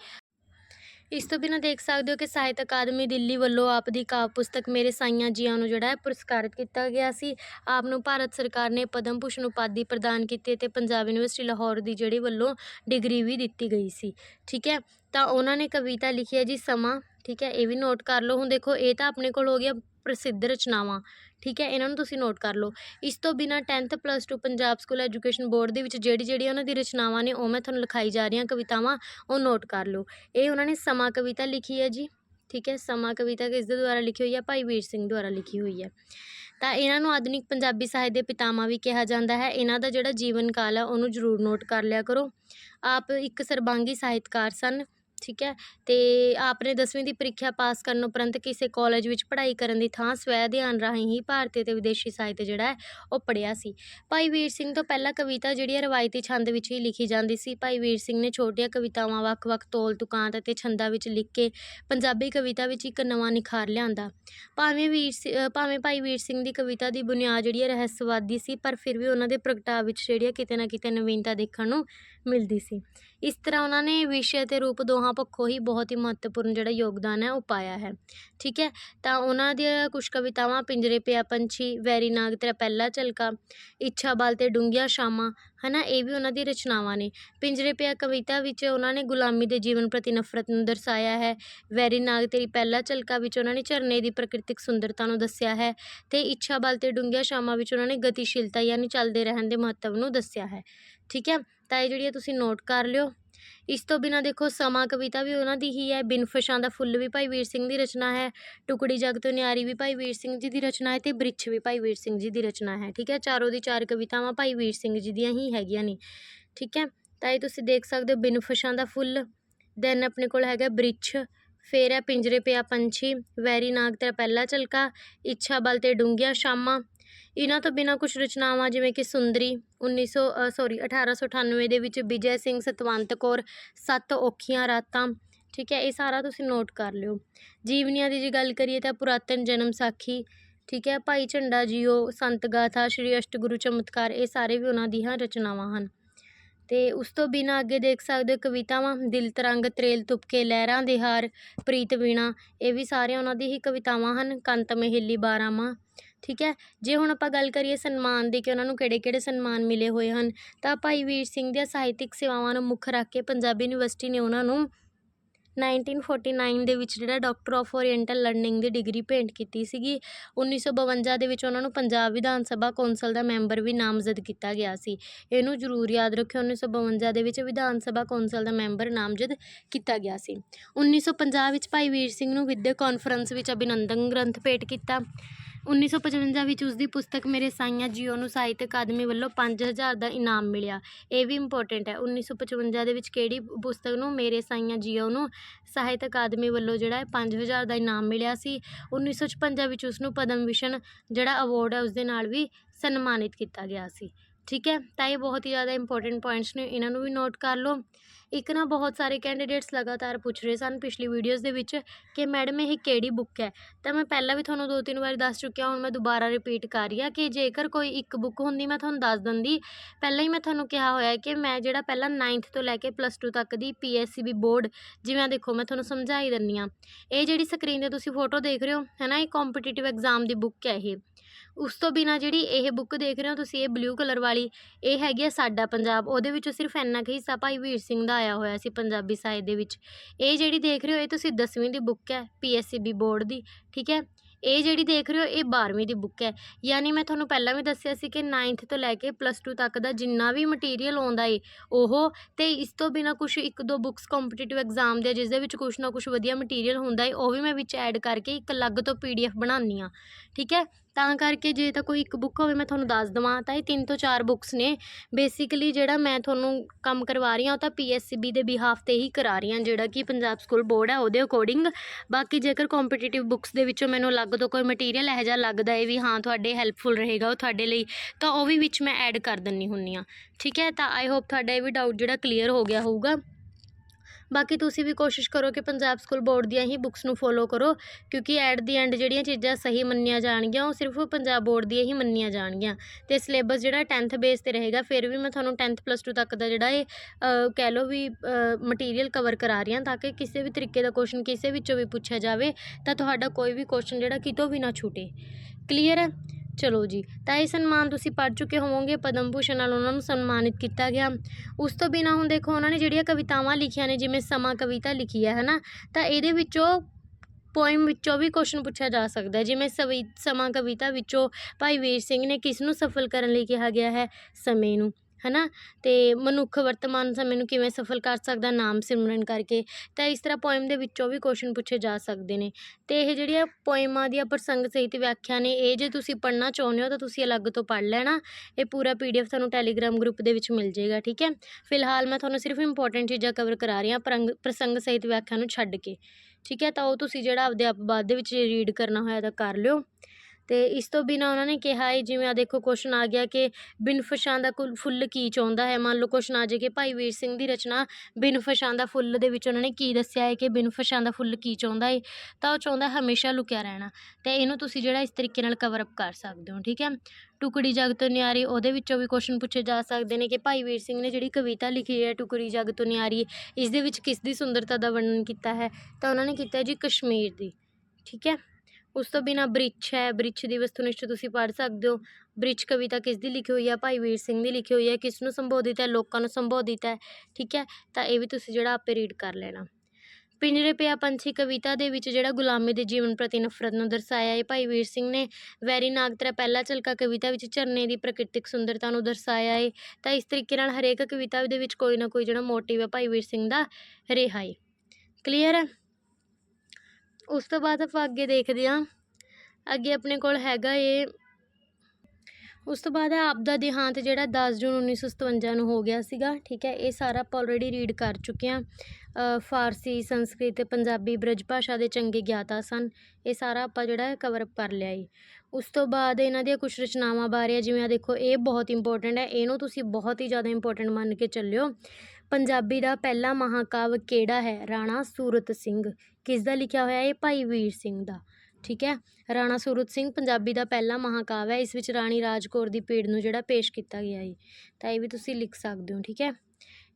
S1: ਇਸ ਤੋਂ ਬਿਨਾਂ ਦੇਖ ਸਕਦੇ ਹੋ ਕਿ ਸਾਹਿਤ ਅਕਾਦਮੀ ਦਿੱਲੀ ਵੱਲੋਂ ਆਪ ਦੀ ਕਾਵਿ ਪੁਸਤਕ ਮੇਰੇ ਸਾਈਆਂ ਜੀਆਂ ਨੂੰ ਜਿਹੜਾ ਹੈ ਪੁਰਸਕਾਰਿਤ ਕੀਤਾ ਗਿਆ ਸੀ। ਆਪ ਨੂੰ ਭਾਰਤ ਸਰਕਾਰ ਨੇ ਪਦਮ ਭੂਸ਼ਣ ਉਪਾਧੀ ਪ੍ਰਦਾਨ ਕੀਤੀ ਤੇ ਪੰਜਾਬ ਯੂਨੀਵਰਸਿਟੀ ਲਾਹੌਰ ਦੀ ਜਿਹੜੀ ਵੱਲੋਂ ਡਿਗਰੀ ਵੀ ਦਿੱਤੀ ਗਈ ਸੀ। ਠੀਕ ਹੈ? ਤਾਂ ਉਹਨਾਂ ਨੇ ਕਵਿਤਾ ਲਿਖੀ ਹੈ ਜੀ ਸਮਾਂ। ਠੀਕ ਹੈ? ਇਹ ਵੀ ਨੋਟ ਕਰ ਲਓ। ਹੁਣ ਦੇਖੋ, ਇਹ ਤਾਂ ਆਪਣੇ ਕੋਲ ਹੋ ਗਿਆ ਪ੍ਰਸਿੱਧ ਰਚਨਾਵਾਂ, ਠੀਕ ਹੈ, ਇਹਨਾਂ ਨੂੰ ਤੁਸੀਂ ਨੋਟ ਕਰ ਲਓ। ਇਸ ਤੋਂ ਬਿਨਾਂ 10th plus 2 Punjab school education board ਦੇ ਵਿੱਚ ਜਿਹੜੀ ਜਿਹੜੀ ਉਹਨਾਂ ਦੀ ਰਚਨਾਵਾਂ ਨੇ ਉਹ ਮੈਂ ਤੁਹਾਨੂੰ ਲਿਖਾਈ ਜਾ ਰਹੀਆਂ ਕਵਿਤਾਵਾਂ, ਉਹ ਨੋਟ ਕਰ ਲਓ। ਇਹ ਉਹਨਾਂ ਨੇ ਸਮਾਂ ਕਵਿਤਾ ਲਿਖੀ ਹੈ ਜੀ, ਠੀਕ ਹੈ, ਸਮਾਂ ਕਵਿਤਾ ਕਿਸ ਦੇ ਦੁਆਰਾ ਲਿਖੀ ਹੋਈ ਹੈ? ਭਾਈ ਵੀਰ ਸਿੰਘ ਦੁਆਰਾ ਲਿਖੀ ਹੋਈ ਹੈ। ਤਾਂ ਇਹਨਾਂ ਨੂੰ ਆਧੁਨਿਕ ਪੰਜਾਬੀ ਸਾਹਿਤ ਦੇ ਪਿਤਾਮਾ ਵੀ ਕਿਹਾ ਜਾਂਦਾ ਹੈ। ਇਹਨਾਂ ਦਾ ਜਿਹੜਾ ਜੀਵਨ ਕਾਲ ਹੈ ਉਹਨੂੰ ਜ਼ਰੂਰ ਨੋਟ ਕਰ ਲਿਆ ਕਰੋ। ਆਪ ਇੱਕ ਸਰਬਾਂਗੀ ਸਾਹਿਤਕਾਰ ਸਨ। ਠੀਕ ਹੈ? ਅਤੇ ਆਪ ਨੇ 10ਵੀਂ ਦੀ ਪ੍ਰੀਖਿਆ ਪਾਸ ਕਰਨ ਉਪਰੰਤ ਕਿਸੇ ਕਾਲਜ ਵਿੱਚ ਪੜ੍ਹਾਈ ਕਰਨ ਦੀ ਥਾਂ ਸਵੈ ਅਧਿਐਨ ਰਾਹੀਂ ਹੀ ਭਾਰਤੀ ਅਤੇ ਵਿਦੇਸ਼ੀ ਸਾਹਿਤ ਜਿਹੜਾ ਹੈ, ਉਹ ਪੜ੍ਹਿਆ ਸੀ। ਭਾਈ ਵੀਰ ਸਿੰਘ ਤੋਂ ਪਹਿਲਾਂ ਕਵਿਤਾ ਜਿਹੜੀ ਹੈ, ਰਵਾਇਤੀ ਛੰਦ ਵਿੱਚ ਹੀ ਲਿਖੀ ਜਾਂਦੀ ਸੀ। ਭਾਈ ਵੀਰ ਸਿੰਘ ਨੇ ਛੋਟੀਆਂ ਕਵਿਤਾਵਾਂ ਵੱਖ-ਵੱਖ ਤੋਲ ਤੁਕਾਂਤ ਅਤੇ ਛੰਦਾਂ ਵਿੱਚ ਲਿਖ ਕੇ ਪੰਜਾਬੀ ਕਵਿਤਾ ਵਿੱਚ ਇੱਕ ਨਵਾਂ ਨਿਖਾਰ ਲਿਆਂਦਾ। ਭਾਵੇਂ ਵੀਰ ਸਿ- ਭਾਵੇਂ ਭਾਈ ਵੀਰ ਸਿੰਘ ਦੀ ਕਵਿਤਾ ਦੀ ਬੁਨਿਆਦ ਜਿਹੜੀ ਹੈ, ਰਹੱਸਵਾਦੀ ਸੀ, ਪਰ ਫਿਰ ਵੀ ਉਹਨਾਂ ਦੇ ਪ੍ਰਗਟਾਅ ਵਿੱਚ ਜਿਹੜੀ ਹੈ ਕਿਤੇ ਨਾ ਕਿਤੇ ਨਵੀਨਤਾ ਦੇਖਣ ਨੂੰ ਮਿਲਦੀ ਸੀ। ਇਸ ਤਰ੍ਹਾਂ ਉਹਨਾਂ ਨੇ ਵਿਸ਼ੇ ਅਤੇ ਰੂਪ ਦੋਹਾਂ ਪੱਖੋਂ ਹੀ ਬਹੁਤ ਹੀ ਮਹੱਤਵਪੂਰਨ ਜਿਹੜਾ ਯੋਗਦਾਨ ਹੈ ਉਹ ਪਾਇਆ ਹੈ। ਠੀਕ ਹੈ? ਤਾਂ ਉਹਨਾਂ ਦੀਆਂ ਕੁਝ ਕਵਿਤਾਵਾਂ ਪਿੰਜਰੇ ਪਿਆ ਪੰਛੀ, ਵੈਰੀ ਨਾਗ, ਤੇਰਾ ਪਹਿਲਾ ਝਲਕਾ, ਇੱਛਾ ਬਲ ਤੇ ਡੂੰਘੀਆਂ ਸ਼ਾਮਾਂ, ਹਨਾ, ਇਹ ਵੀ ਉਹਨਾਂ ਦੀ ਰਚਨਾਵਾਂ ਨੇ। ਪਿੰਜਰੇ ਪਿਆ ਕਵਿਤਾ ਵਿੱਚ ਉਹਨਾਂ ਨੇ ਗੁਲਾਮੀ ਦੇ ਜੀਵਨ ਪ੍ਰਤੀ ਨਫ਼ਰਤ ਨੂੰ ਦਰਸਾਇਆ ਹੈ। ਵੈਰੀ ਨਾਗ, ਤੇਰੀ ਪਹਿਲਾ ਝਲਕਾ ਵਿੱਚ ਉਹਨਾਂ ਨੇ ਝਰਨੇ ਦੀ ਪ੍ਰਕਿਰਤਿਕ ਸੁੰਦਰਤਾ ਨੂੰ ਦੱਸਿਆ ਹੈ ਤੇ ਇੱਛਾ ਬਲ ਤੇ ਡੂੰਘੀਆਂ ਸ਼ਾਮਾਂ ਵਿੱਚ ਉਹਨਾਂ ਨੇ ਗਤੀਸ਼ੀਲਤਾ ਯਾਨੀ ਚੱਲਦੇ ਰਹਿਣ ਦੇ ਮਹੱਤਵ ਨੂੰ ਦੱਸਿਆ ਹੈ। ਠੀਕ ਹੈ? ਤਾਂ ਇਹ ਜਿਹੜੀ ਹੈ ਤੁਸੀਂ ਨੋਟ ਕਰ ਲਿਓ। ਇਸ ਤੋਂ ਬਿਨਾਂ ਦੇਖੋ ਸਮਾਂ ਕਵਿਤਾ ਵੀ ਉਹਨਾਂ ਦੀ ਹੀ ਹੈ। ਬਿਨ ਫਸ਼ਾਂ ਦਾ ਫੁੱਲ ਵੀ ਭਾਈ ਵੀਰ ਸਿੰਘ ਦੀ ਰਚਨਾ ਹੈ। ਟੁਕੜੀ ਜਗ ਤੋਂ ਨਿਆਰੀ ਵੀ ਭਾਈ ਵੀਰ ਸਿੰਘ ਜੀ ਦੀ ਰਚਨਾ ਹੈ ਤੇ ਬ੍ਰਿਛ ਵੀ ਭਾਈ ਵੀਰ ਸਿੰਘ ਜੀ ਦੀ ਰਚਨਾ ਹੈ। ਠੀਕ ਹੈ, ਚਾਰੋਂ ਦੀ ਚਾਰ ਕਵਿਤਾਵਾਂ ਭਾਈ ਵੀਰ ਸਿੰਘ ਜੀ ਦੀਆਂ ਹੀ ਹੈਗੀਆਂ ਨੇ। ਠੀਕ ਹੈ, ਤਾਂ ਇਹ ਤੁਸੀਂ ਦੇਖ ਸਕਦੇ ਹੋ ਬਿਨ ਫਸ਼ਾਂ ਦਾ ਫੁੱਲ। ਦੈਨ ਆਪਣੇ ਕੋਲ ਹੈਗਾ ਬ੍ਰਿਛ। ਫੇਰ ਹੈ ਪਿੰਜਰੇ ਪਿਆ ਪੰਛੀ। ਵੈਰੀ ਨਾਗ ਤੇਰਾ ਪਹਿਲਾ ਝਲਕਾ। ਇੱਛਾ ਬਲ ਤੇ ਡੂੰਘੀਆਂ ਸ਼ਾਮਾਂ। ਇਹਨਾਂ ਤੋਂ ਬਿਨਾਂ ਕੁਝ ਰਚਨਾਵਾਂ ਜਿਵੇਂ ਕਿ ਸੁੰਦਰੀ 1900 ਸੌਰੀ 1898 ਦੇ ਵਿੱਚ ਵਿਜੇ ਸਿੰਘ ਸਤਵੰਤ ਕੌਰ, ਸੱਤ ਔਖੀਆਂ ਰਾਤਾਂ, ਠੀਕ ਹੈ, ਇਹ ਸਾਰਾ ਤੁਸੀਂ ਨੋਟ ਕਰ ਲਿਓ। ਜੀਵਨੀਆਂ ਦੀ ਜੇ ਗੱਲ ਕਰੀਏ ਤਾਂ ਪੁਰਾਤਨ ਜਨਮ ਸਾਖੀ, ਠੀਕ ਹੈ, ਭਾਈ ਝੰਡਾ ਜੀਓ, ਸੰਤ ਗਾਥਾ, ਸ਼੍ਰੀ ਅਸ਼ਟਗੁਰੂ ਚਮਤਕਾਰ, ਇਹ ਸਾਰੇ ਵੀ ਉਹਨਾਂ ਦੀਆਂ ਰਚਨਾਵਾਂ ਹਨ। ਤੇ ਉਸ ਤੋਂ ਬਿਨਾਂ ਅੱਗੇ ਦੇਖ ਸਕਦੇ ਹੋ ਕਵਿਤਾਵਾਂ, ਦਿਲ ਤਰੰਗ, ਤਰੇਲ ਤੁਪਕੇ, ਲਹਿਰਾਂ ਦੇ ਹਾਰ, ਪ੍ਰੀਤ ਵੀਣਾ, ਇਹ ਵੀ ਸਾਰੀਆਂ ਉਹਨਾਂ ਦੀ ਹੀ ਕਵਿਤਾਵਾਂ ਹਨ, ਕੰਤ ਮਹਿਲੀ, ਬਾਰਾਂਮਾਹ ਠੀਕ ਹੈ? ਜੇ ਹੁਣ ਆਪਾਂ ਗੱਲ ਕਰੀਏ ਸਨਮਾਨ ਦੀ ਕਿ ਉਹਨਾਂ ਨੂੰ ਕਿਹੜੇ ਕਿਹੜੇ ਸਨਮਾਨ ਮਿਲੇ ਹੋਏ ਹਨ, ਤਾਂ ਭਾਈ ਵੀਰ ਸਿੰਘ ਦੀਆਂ ਸਾਹਿਤਿਕ ਸੇਵਾਵਾਂ ਨੂੰ ਮੁੱਖ ਰੱਖ ਕੇ ਪੰਜਾਬੀ ਯੂਨੀਵਰਸਿਟੀ ਨੇ ਉਹਨਾਂ ਨੂੰ 1949 ਦੇ ਵਿੱਚ ਜਿਹੜਾ ਡਾਕਟਰ ਆਫ ਓਰੀਐਂਟਲ ਲਰਨਿੰਗ ਦੀ ਡਿਗਰੀ ਭੇਂਟ ਕੀਤੀ ਸੀਗੀ। 1952 ਦੇ ਵਿੱਚ ਉਹਨਾਂ ਨੂੰ ਪੰਜਾਬ ਵਿਧਾਨ ਸਭਾ ਕੌਂਸਲ ਦਾ ਮੈਂਬਰ ਵੀ ਨਾਮਜ਼ਦ ਕੀਤਾ ਗਿਆ ਸੀ। ਇਹਨੂੰ ਜ਼ਰੂਰ ਯਾਦ ਰੱਖਿਓ 1952 ਦੇ ਵਿੱਚ ਵਿਧਾਨ ਸਭਾ ਕੌਂਸਲ ਦਾ ਮੈਂਬਰ ਨਾਮਜ਼ਦ ਕੀਤਾ ਗਿਆ ਸੀ। 1950 ਵਿੱਚ ਭਾਈ ਵੀਰ ਸਿੰਘ ਨੂੰ ਵਿੱਦਿਅਕ ਕਾਨਫਰੰਸ ਵਿੱਚ ਅਭਿਨੰਦਨ ਗ੍ਰੰਥ ਭੇਟ ਕੀਤਾ। 1955 ਵਿੱਚ ਉਸ ਦੀ ਪੁਸਤਕ ਮੇਰੇ ਸਾਈਆਂ ਜੀਓ ਨੂੰ ਸਾਹਿਤ ਅਕਾਦਮੀ ਵੱਲੋਂ 5000 ਦਾ ਇਨਾਮ ਮਿਲਿਆ। ਇਹ ਵੀ ਇੰਪੋਰਟੈਂਟ ਹੈ। 1955 ਦੇ ਵਿੱਚ ਕਿਹੜੀ ਪੁਸਤਕ ਨੂੰ ਮੇਰੇ ਸਾਈਆਂ ਜੀਓ ਨੂੰ ਸਾਹਿਤ ਅਕਾਦਮੀ ਵੱਲੋਂ ਜਿਹੜਾ ਹੈ 5000 ਦਾ ਇਨਾਮ ਮਿਲਿਆ ਸੀ? 1956 ਵਿੱਚ ਉਸ ਨੂੰ ਪਦਮ ਵਿਸ਼ਨ ਜਿਹੜਾ ਅਵਾਰਡ ਹੈ ਉਸ ਦੇ ਨਾਲ ਵੀ ਸਨਮਾਨਿਤ ਕੀਤਾ ਗਿਆ ਸੀ। ਠੀਕ ਹੈ, ਤਾਂ ਇਹ ਬਹੁਤ ਹੀ ਜ਼ਿਆਦਾ ਇੰਪੋਰਟੈਂਟ ਪੁਆਇੰਟਸ ਨੇ, ਇਹਨਾਂ ਨੂੰ ਵੀ ਨੋਟ ਕਰ ਲਓ। ਇੱਕ ਨਾ ਬਹੁਤ ਸਾਰੇ ਕੈਂਡੀਡੇਟਸ ਲਗਾਤਾਰ ਪੁੱਛ ਰਹੇ ਸਨ ਪਿਛਲੀ ਵੀਡੀਓਜ਼ ਦੇ ਵਿੱਚ ਕਿ ਮੈਡਮ ਇਹ ਕਿਹੜੀ ਬੁੱਕ ਹੈ? ਤਾਂ ਮੈਂ ਪਹਿਲਾਂ ਵੀ ਤੁਹਾਨੂੰ ਦੋ ਤਿੰਨ ਵਾਰੀ ਦੱਸ ਚੁੱਕਿਆ, ਹੁਣ ਮੈਂ ਦੁਬਾਰਾ ਰਿਪੀਟ ਕਰ ਰਹੀ ਹਾਂ ਕਿ ਜੇਕਰ ਕੋਈ ਇੱਕ ਬੁੱਕ ਹੁੰਦੀ, ਮੈਂ ਤੁਹਾਨੂੰ ਦੱਸ ਦਿੰਦੀ। ਪਹਿਲਾਂ ਹੀ ਮੈਂ ਤੁਹਾਨੂੰ ਕਿਹਾ ਹੋਇਆ ਹੈ ਕਿ ਮੈਂ ਜਿਹੜਾ ਪਹਿਲਾਂ 9th ਤੋਂ ਲੈ ਕੇ ਪਲੱਸ 2 ਤੱਕ ਦੀ ਪੀਐਸਸੀਬੀ ਬੋਰਡ ਜਿਵੇਂ ਦੇਖੋ, ਮੈਂ ਤੁਹਾਨੂੰ ਸਮਝਾਈ ਦਿੰਨੀ ਆ ਇਹ ਜਿਹੜੀ ਸਕਰੀਨ ਤੇ ਤੁਸੀਂ ਫੋਟੋ ਦੇਖ ਰਹੇ ਹੋ, ਹੈ ਨਾ, ਇਹ ਕੰਪੀਟੀਟਿਵ ਐਗਜ਼ਾਮ ਦੀ ਬੁੱਕ ਹੈ ਇਹ। ਉਸ ਤੋਂ ਬਿਨਾ ਜਿਹੜੀ ਇਹ ਬੁੱਕ ਦੇਖ ਰਹੇ ਹੋ ਤੁਸੀਂ, ਇਹ ਬਲੂ ਕਲਰ ਵਾਲੀ, ਇਹ ਹੈਗੀ ਆ ਸਾਡਾ ਪੰਜਾਬ। ਉਹਦੇ ਵਿੱਚੋਂ ਸਿਰਫ ਇੰਨਾ ਕੁ ਹਿੱਸਾ ਭਾਈ ਵੀਰ ਸਿੰਘ ਦਾ ਆਇਆ ਹੋਇਆ ਸੀ ਪੰਜਾਬੀ ਸਾਹਿਤ ਦੇ ਵਿੱਚ। ਇਹ ਜਿਹੜੀ ਦੇਖ ਰਹੇ ਹੋ, ਇਹ ਤੁਸੀਂ 10ਵੀਂ ਦੀ ਬੁੱਕ ਹੈ ਪੀਐਸਸੀਬੀ ਬੋਰਡ ਦੀ, ਠੀਕ ਹੈ? ਇਹ ਜਿਹੜੀ ਦੇਖ ਰਹੇ ਹੋ, ਇਹ 12ਵੀਂ ਦੀ ਬੁੱਕ ਹੈ। ਯਾਨੀ ਮੈਂ ਤੁਹਾਨੂੰ ਪਹਿਲਾਂ ਵੀ ਦੱਸਿਆ ਸੀ ਕਿ 9th ਤੋਂ ਲੈ ਕੇ ਪਲੱਸ 2 ਤੱਕ ਦਾ ਜਿੰਨਾ ਵੀ ਮਟੀਰੀਅਲ ਆਉਂਦਾ ਏ, ਉਹ, ਤੇ ਇਸ ਤੋਂ ਬਿਨਾ ਕੁਝ ਇੱਕ ਦੋ ਬੁੱਕਸ ਕੰਪੀਟੀਟਿਵ ਐਗਜ਼ਾਮ ਦੇ ਜਿਸ ਦੇ ਵਿੱਚ ਕੁਝ ਨਾ ਕੁਝ ਵਧੀਆ ਮਟੀਰੀਅਲ ਹੁੰਦਾ ਏ, ਉਹ ਵੀ ਮੈਂ ਵਿੱਚ ਐਡ ਕਰਕੇ ਇੱਕ ਅਲੱਗ ਤੋਂ ਪੀਡੀਐਫ ਬਣਾਉਂਦੀ ਆ ਠੀਕ ਹੈ? ਤਾਂ ਕਰਕੇ ਜੇ ਤਾਂ ਕੋਈ ਇੱਕ ਬੁੱਕ ਹੋਵੇ ਮੈਂ ਤੁਹਾਨੂੰ ਦੱਸ ਦੇਵਾਂ, ਤਾਂ ਇਹ ਤਿੰਨ ਤੋਂ ਚਾਰ ਬੁੱਕਸ ਨੇ। ਬੇਸਿਕਲੀ ਜਿਹੜਾ ਮੈਂ ਤੁਹਾਨੂੰ ਕੰਮ ਕਰਵਾ ਰਹੀ ਹਾਂ, ਉਹ ਤਾਂ ਪੀਐਸਸੀਬੀ ਦੇ ਬਿਹਾਫ ਤੇ ਹੀ ਕਰਾ ਰਹੀ ਹਾਂ, ਜਿਹੜਾ ਕਿ ਪੰਜਾਬ ਸਕੂਲ ਬੋਰਡ ਹੈ, ਉਹਦੇ ਅਕੋਰਡਿੰਗ ਬਾਕੀ ਜੇਕਰ ਕੰਪੀਟੀਟਿਵ ਬੁੱਕਸ ਦੇ ਵਿੱਚੋਂ ਮੈਨੂੰ ਅਲੱਗ ਤੋਂ ਕੋਈ ਮਟੀਰੀਅਲ ਇਹੋ ਜਿਹਾ ਲੱਗਦਾ ਹੈ ਵੀ ਹਾਂ, ਤੁਹਾਡੇ ਹੈਲਪਫੁਲ ਰਹੇਗਾ ਉਹ ਤੁਹਾਡੇ ਲਈ, ਤਾਂ ਉਹ ਵੀ ਵਿੱਚ ਮੈਂ ਐਡ ਕਰ ਦਿੰਨੀ ਹੁੰਨੀ ਆ ਠੀਕ ਹੈ, ਤਾਂ ਆਈ ਹੋਪ ਤੁਹਾਡਾ ਇਹ ਵੀ ਡਾਊਟ ਜਿਹੜਾ ਕਲੀਅਰ ਹੋ ਗਿਆ ਹੋਊਗਾ। ਬਾਕੀ ਤੁਸੀਂ ਵੀ ਕੋਸ਼ਿਸ਼ ਕਰੋ ਕਿ ਪੰਜਾਬ ਸਕੂਲ ਬੋਰਡ ਦੀਆਂ ਹੀ ਬੁੱਕਸ ਨੂੰ ਫੋਲੋ ਕਰੋ, ਕਿਉਂਕਿ ਐਟ ਦੀ ਐਂਡ ਜਿਹੜੀਆਂ ਚੀਜ਼ਾਂ ਸਹੀ ਮੰਨੀਆਂ ਜਾਣਗੀਆਂ, ਉਹ ਸਿਰਫ ਪੰਜਾਬ ਬੋਰਡ ਦੀਆਂ ਹੀ ਮੰਨੀਆਂ ਜਾਣਗੀਆਂ। ਤੇ ਸਿਲੇਬਸ ਜਿਹੜਾ 10th ਬੇਸ ਤੇ ਰਹੇਗਾ, ਫਿਰ ਵੀ ਮੈਂ ਤੁਹਾਨੂੰ 10th ਪਲੱਸ 2 ਤੱਕ ਦਾ ਜਿਹੜਾ ਇਹ ਕਹਿ ਲਓ ਵੀ ਮਟੀਰੀਅਲ ਕਵਰ ਕਰਾ ਰਹੀ ਹਾਂ, ਤਾਂ ਕਿ ਕਿਸੇ ਵੀ ਤਰੀਕੇ ਦਾ ਕੁਐਸਚਨ ਕਿਸੇ ਵਿੱਚੋਂ ਵੀ ਪੁੱਛਿਆ ਜਾਵੇ, ਤਾਂ ਤੁਹਾਡਾ ਕੋਈ ਵੀ ਕੁਐਸਚਨ ਜਿਹੜਾ ਕਿਤੋਂ ਵੀ ਨਾ ਛੂਟੇ। ਕਲੀਅਰ ਹੈ? ਚਲੋ ਜੀ, ਤਾਂ ਇਹ ਸਨਮਾਨ ਤੁਸੀਂ ਪੜ੍ਹ ਚੁੱਕੇ ਹੋਵੋਗੇ, ਪਦਮ ਭੂਸ਼ਣ ਨਾਲ ਉਹਨਾਂ ਨੂੰ ਸਨਮਾਨਿਤ ਕੀਤਾ ਗਿਆ। ਉਸ ਤੋਂ ਬਿਨਾ ਹੁਣ ਦੇਖੋ, ਉਹਨਾਂ ਨੇ ਜਿਹੜੀਆਂ ਕਵਿਤਾਵਾਂ ਲਿਖੀਆਂ ਨੇ, ਜਿਵੇਂ ਸਮਾਂ ਕਵਿਤਾ ਲਿਖੀ ਹੈ, ਹਨਾ, ਤਾਂ ਇਹਦੇ ਵਿੱਚੋਂ ਪੋਇਮ ਵਿੱਚੋਂ ਵੀ ਕੁਐਸਚਨ ਪੁੱਛਿਆ ਜਾ ਸਕਦਾ ਜਿਵੇਂ ਸਵੀ, ਸਮਾਂ ਕਵਿਤਾ ਵਿੱਚੋਂ ਭਾਈ ਵੀਰ ਸਿੰਘ ਨੇ ਕਿਸ ਨੂੰ ਸਫਲ ਕਰਨ ਲਈ ਕਿਹਾ ਗਿਆ ਹੈ? ਸਮੇਂ ਨੂੰ। ਹੈ ਨਾ ਅਤੇ ਮਨੁੱਖ ਵਰਤਮਾਨ ਸਮੇਂ ਨੂੰ ਕਿਵੇਂ ਸਫਲ ਕਰ ਸਕਦਾ, ਨਾਮ ਸਿਮਰਨ ਕਰਕੇ, ਤਾਂ ਇਸ ਤਰ੍ਹਾਂ ਪੋਇਮ ਦੇ ਵਿੱਚੋਂ ਵੀ ਕੁਸ਼ਚਨ ਪੁੱਛੇ ਜਾ ਸਕਦੇ ਨੇ। ਅਤੇ ਇਹ ਜਿਹੜੀਆਂ ਪੋਇਮਾਂ ਦੀਆਂ ਪ੍ਰਸੰਗ ਸਹਿਤ ਵਿਆਖਿਆ ਨੇ, ਇਹ ਜੇ ਤੁਸੀਂ ਪੜ੍ਹਨਾ ਚਾਹੁੰਦੇ ਹੋ, ਤਾਂ ਤੁਸੀਂ ਅਲੱਗ ਤੋਂ ਪੜ੍ਹ ਲੈਣਾ। ਇਹ ਪੂਰਾ ਪੀ ਡੀ ਪੀਡੀਐਫ ਤੁਹਾਨੂੰ ਟੈਲੀਗ੍ਰਾਮ ਗਰੁੱਪ ਦੇ ਵਿੱਚ ਮਿਲ ਜਾਏਗਾ, ਠੀਕ ਹੈ? ਫਿਲਹਾਲ ਮੈਂ ਤੁਹਾਨੂੰ ਸਿਰਫ ਇੰਪੋਰਟੈਂਟ ਚੀਜ਼ਾਂ ਕਵਰ ਕਰਾ ਰਹੀ ਹਾਂ, ਪ੍ਰੰਗ, ਪ੍ਰਸੰਗ ਸਹਿਤ ਵਿਆਖਿਆ ਨੂੰ ਛੱਡ ਕੇ, ਠੀਕ ਹੈ? ਤਾਂ ਉਹ ਤੁਸੀਂ ਜਿਹੜਾ ਆਪਦੇ ਆਪ ਬਾਅਦ ਦੇ ਵਿੱਚ ਰੀਡ ਕਰਨਾ ਹੋਇਆ ਤਾਂ ਕਰ ਲਿਓ। ਅਤੇ ਇਸ ਤੋਂ ਬਿਨਾਂ ਉਹਨਾਂ ਨੇ ਕਿਹਾ ਹੈ, ਜਿਵੇਂ ਆ ਦੇਖੋ ਕੁਸ਼ਚਨ ਆ ਗਿਆ ਕਿ ਬਿਨ ਫਸ਼ਾਂ ਦਾ ਕੁਲ ਫੁੱਲ ਕੀ ਚਾਹੁੰਦਾ ਹੈ? ਮੰਨ ਲਓ ਕੁਸ਼ਚਨ ਆ ਜੇ ਕਿ ਭਾਈ ਵੀਰ ਸਿੰਘ ਦੀ ਰਚਨਾ ਬਿਨ ਫਸ਼ਾਂ ਦਾ ਫੁੱਲ ਦੇ ਵਿੱਚ ਉਹਨਾਂ ਨੇ ਕੀ ਦੱਸਿਆ ਹੈ ਕਿ ਬਿਨ ਫਸ਼ਾਂ ਦਾ ਫੁੱਲ ਕੀ ਚਾਹੁੰਦਾ ਹੈ? ਤਾਂ ਉਹ ਚਾਹੁੰਦਾ ਹਮੇਸ਼ਾ ਲੁਕਿਆ ਰਹਿਣਾ। ਅਤੇ ਇਹਨੂੰ ਤੁਸੀਂ ਜਿਹੜਾ ਇਸ ਤਰੀਕੇ ਨਾਲ ਕਵਰ ਅਪ ਕਰ ਸਕਦੇ ਹੋ, ਠੀਕ ਹੈ? ਟੁਕੜੀ ਜਗ ਤੋਂ ਨਿਆਰੀ, ਉਹਦੇ ਵਿੱਚੋਂ ਵੀ ਕੁਸ਼ਚਨ ਪੁੱਛੇ ਜਾ ਸਕਦੇ ਨੇ ਕਿ ਭਾਈ ਵੀਰ ਸਿੰਘ ਨੇ ਜਿਹੜੀ ਕਵਿਤਾ ਲਿਖੀ ਹੈ ਟੁਕੜੀ ਜਗ ਤੋਂ ਨਿਆਰੀ, ਇਸ ਦੇ ਵਿੱਚ ਕਿਸ ਦੀ ਸੁੰਦਰਤਾ ਦਾ ਵਰਣਨ ਕੀਤਾ ਹੈ? ਤਾਂ ਉਹਨਾਂ ਨੇ ਕੀਤਾ ਜੀ ਕਸ਼ਮੀਰ ਦੀ, ਠੀਕ ਹੈ? ਉਸ ਤੋਂ ਬਿਨਾ ਬ੍ਰਿਛ ਹੈ, ਬ੍ਰਿਛ ਦੀ ਵਸਤੂਨਿਸ਼ਟ ਤੁਸੀਂ ਪੜ੍ਹ ਸਕਦੇ ਹੋ। ਬ੍ਰਿਛ ਕਵਿਤਾ ਕਿਸ ਦੀ ਲਿਖੀ ਹੋਈ ਹੈ? ਭਾਈ ਵੀਰ ਸਿੰਘ ਦੀ ਲਿਖੀ ਹੋਈ ਹੈ। ਕਿਸ ਨੂੰ ਸੰਬੋਧਿਤ ਹੈ? ਲੋਕਾਂ ਨੂੰ ਸੰਬੋਧਿਤ ਹੈ। ਠੀਕ ਹੈ? ਤਾਂ ਇਹ ਵੀ ਤੁਸੀਂ ਜਿਹੜਾ ਆਪੇ ਰੀਡ ਕਰ ਲੈਣਾ। ਪਿੰਜਰੇ ਪਿਆ ਪੰਛੀ ਕਵਿਤਾ ਦੇ ਵਿੱਚ ਜਿਹੜਾ ਗੁਲਾਮੀ ਦੇ ਜੀਵਨ ਪ੍ਰਤੀ ਨਫ਼ਰਤ ਨੂੰ ਦਰਸਾਇਆ ਹੈ ਭਾਈ ਵੀਰ ਸਿੰਘ ਨੇ ਵੈਰੀ ਨਾਗ ਨਾਗਤਰਾ ਪਹਿਲਾ ਝਲਕਾ ਕਵਿਤਾ ਵਿੱਚ ਝਰਨੇ ਦੀ ਪ੍ਰਕਿਰਤਿਕ ਸੁੰਦਰਤਾ ਨੂੰ ਦਰਸਾਇਆ ਹੈ ਤਾਂ ਇਸ ਤਰੀਕੇ ਨਾਲ ਹਰੇਕ ਕਵਿਤਾ ਦੇ ਵਿੱਚ ਕੋਈ ਨਾ ਕੋਈ ਜਿਹੜਾ ਮੋਟਿਵ ਹੈ ਭਾਈ ਵੀਰ ਸਿੰਘ ਦਾ ਰਿਹਾ ਹੈ ਕਲੀਅਰ ਹੈ? ਉਸ ਤੋਂ ਬਾਅਦ ਆਪਾਂ ਅੱਗੇ ਦੇਖਦੇ ਹਾਂ। ਅੱਗੇ ਆਪਣੇ ਕੋਲ ਹੈਗਾ ਇਹ ਉਸ ਤੋਂ ਬਾਅਦ ਆਪ ਦਾ ਦੇਹਾਂਤ ਜਿਹੜਾ 10 ਜੂਨ 1957 ਨੂੰ ਹੋ ਗਿਆ ਸੀਗਾ ਠੀਕ ਹੈ। ਇਹ ਸਾਰਾ ਆਪਾਂ ਆਲਰੇਡੀ ਰੀਡ ਕਰ ਚੁੱਕੇ ਹਾਂ। ਫਾਰਸੀ ਸੰਸਕ੍ਰਿਤ ਤੇ ਪੰਜਾਬੀ ਬ੍ਰਜ ਭਾਸ਼ਾ ਦੇ ਚੰਗੇ ਗਿਆਤਾ ਸਨ। ਇਹ ਸਾਰਾ ਆਪਾਂ ਜਿਹੜਾ ਕਵਰ ਅਪ ਕਰ ਲਿਆ ਏ। ਉਸ ਤੋਂ ਬਾਅਦ ਇਹਨਾਂ ਦੀਆਂ ਕੁਝ ਰਚਨਾਵਾਂ ਬਾਰੇ ਆ, ਜਿਵੇਂ ਆ ਦੇਖੋ ਇਹ ਬਹੁਤ ਇੰਪੋਰਟੈਂਟ ਹੈ। ਇਹਨੂੰ ਤੁਸੀਂ ਬਹੁਤ ਹੀ ਜ਼ਿਆਦਾ ਇੰਪੋਰਟੈਂਟ ਮੰਨ ਕੇ ਚੱਲਿਓ। ਪੰਜਾਬੀ ਦਾ ਪਹਿਲਾ ਮਹਾਕਾਵ ਕਿਹੜਾ ਹੈ? ਰਾਣਾ ਸੂਰਤ ਸਿੰਘ। ਕਿਸ ਦਾ ਲਿਖਿਆ ਹੋਇਆ ਇਹ ਭਾਈ ਵੀਰ ਸਿੰਘ ਦਾ। ਠੀਕ ਹੈ? ਰਾਣਾ ਸੂਰਤ ਸਿੰਘ ਪੰਜਾਬੀ ਦਾ ਪਹਿਲਾ ਮਹਾਕਾਵ ਹੈ। ਇਸ ਵਿੱਚ ਰਾਣੀ ਰਾਜ ਕੌਰ ਦੀ ਪੀੜ ਨੂੰ ਜਿਹੜਾ ਪੇਸ਼ ਕੀਤਾ ਗਿਆ ਹੈ ਤਾਂ ਇਹ ਵੀ ਤੁਸੀਂ ਲਿਖ ਸਕਦੇ ਹੋ। ਠੀਕ ਹੈ?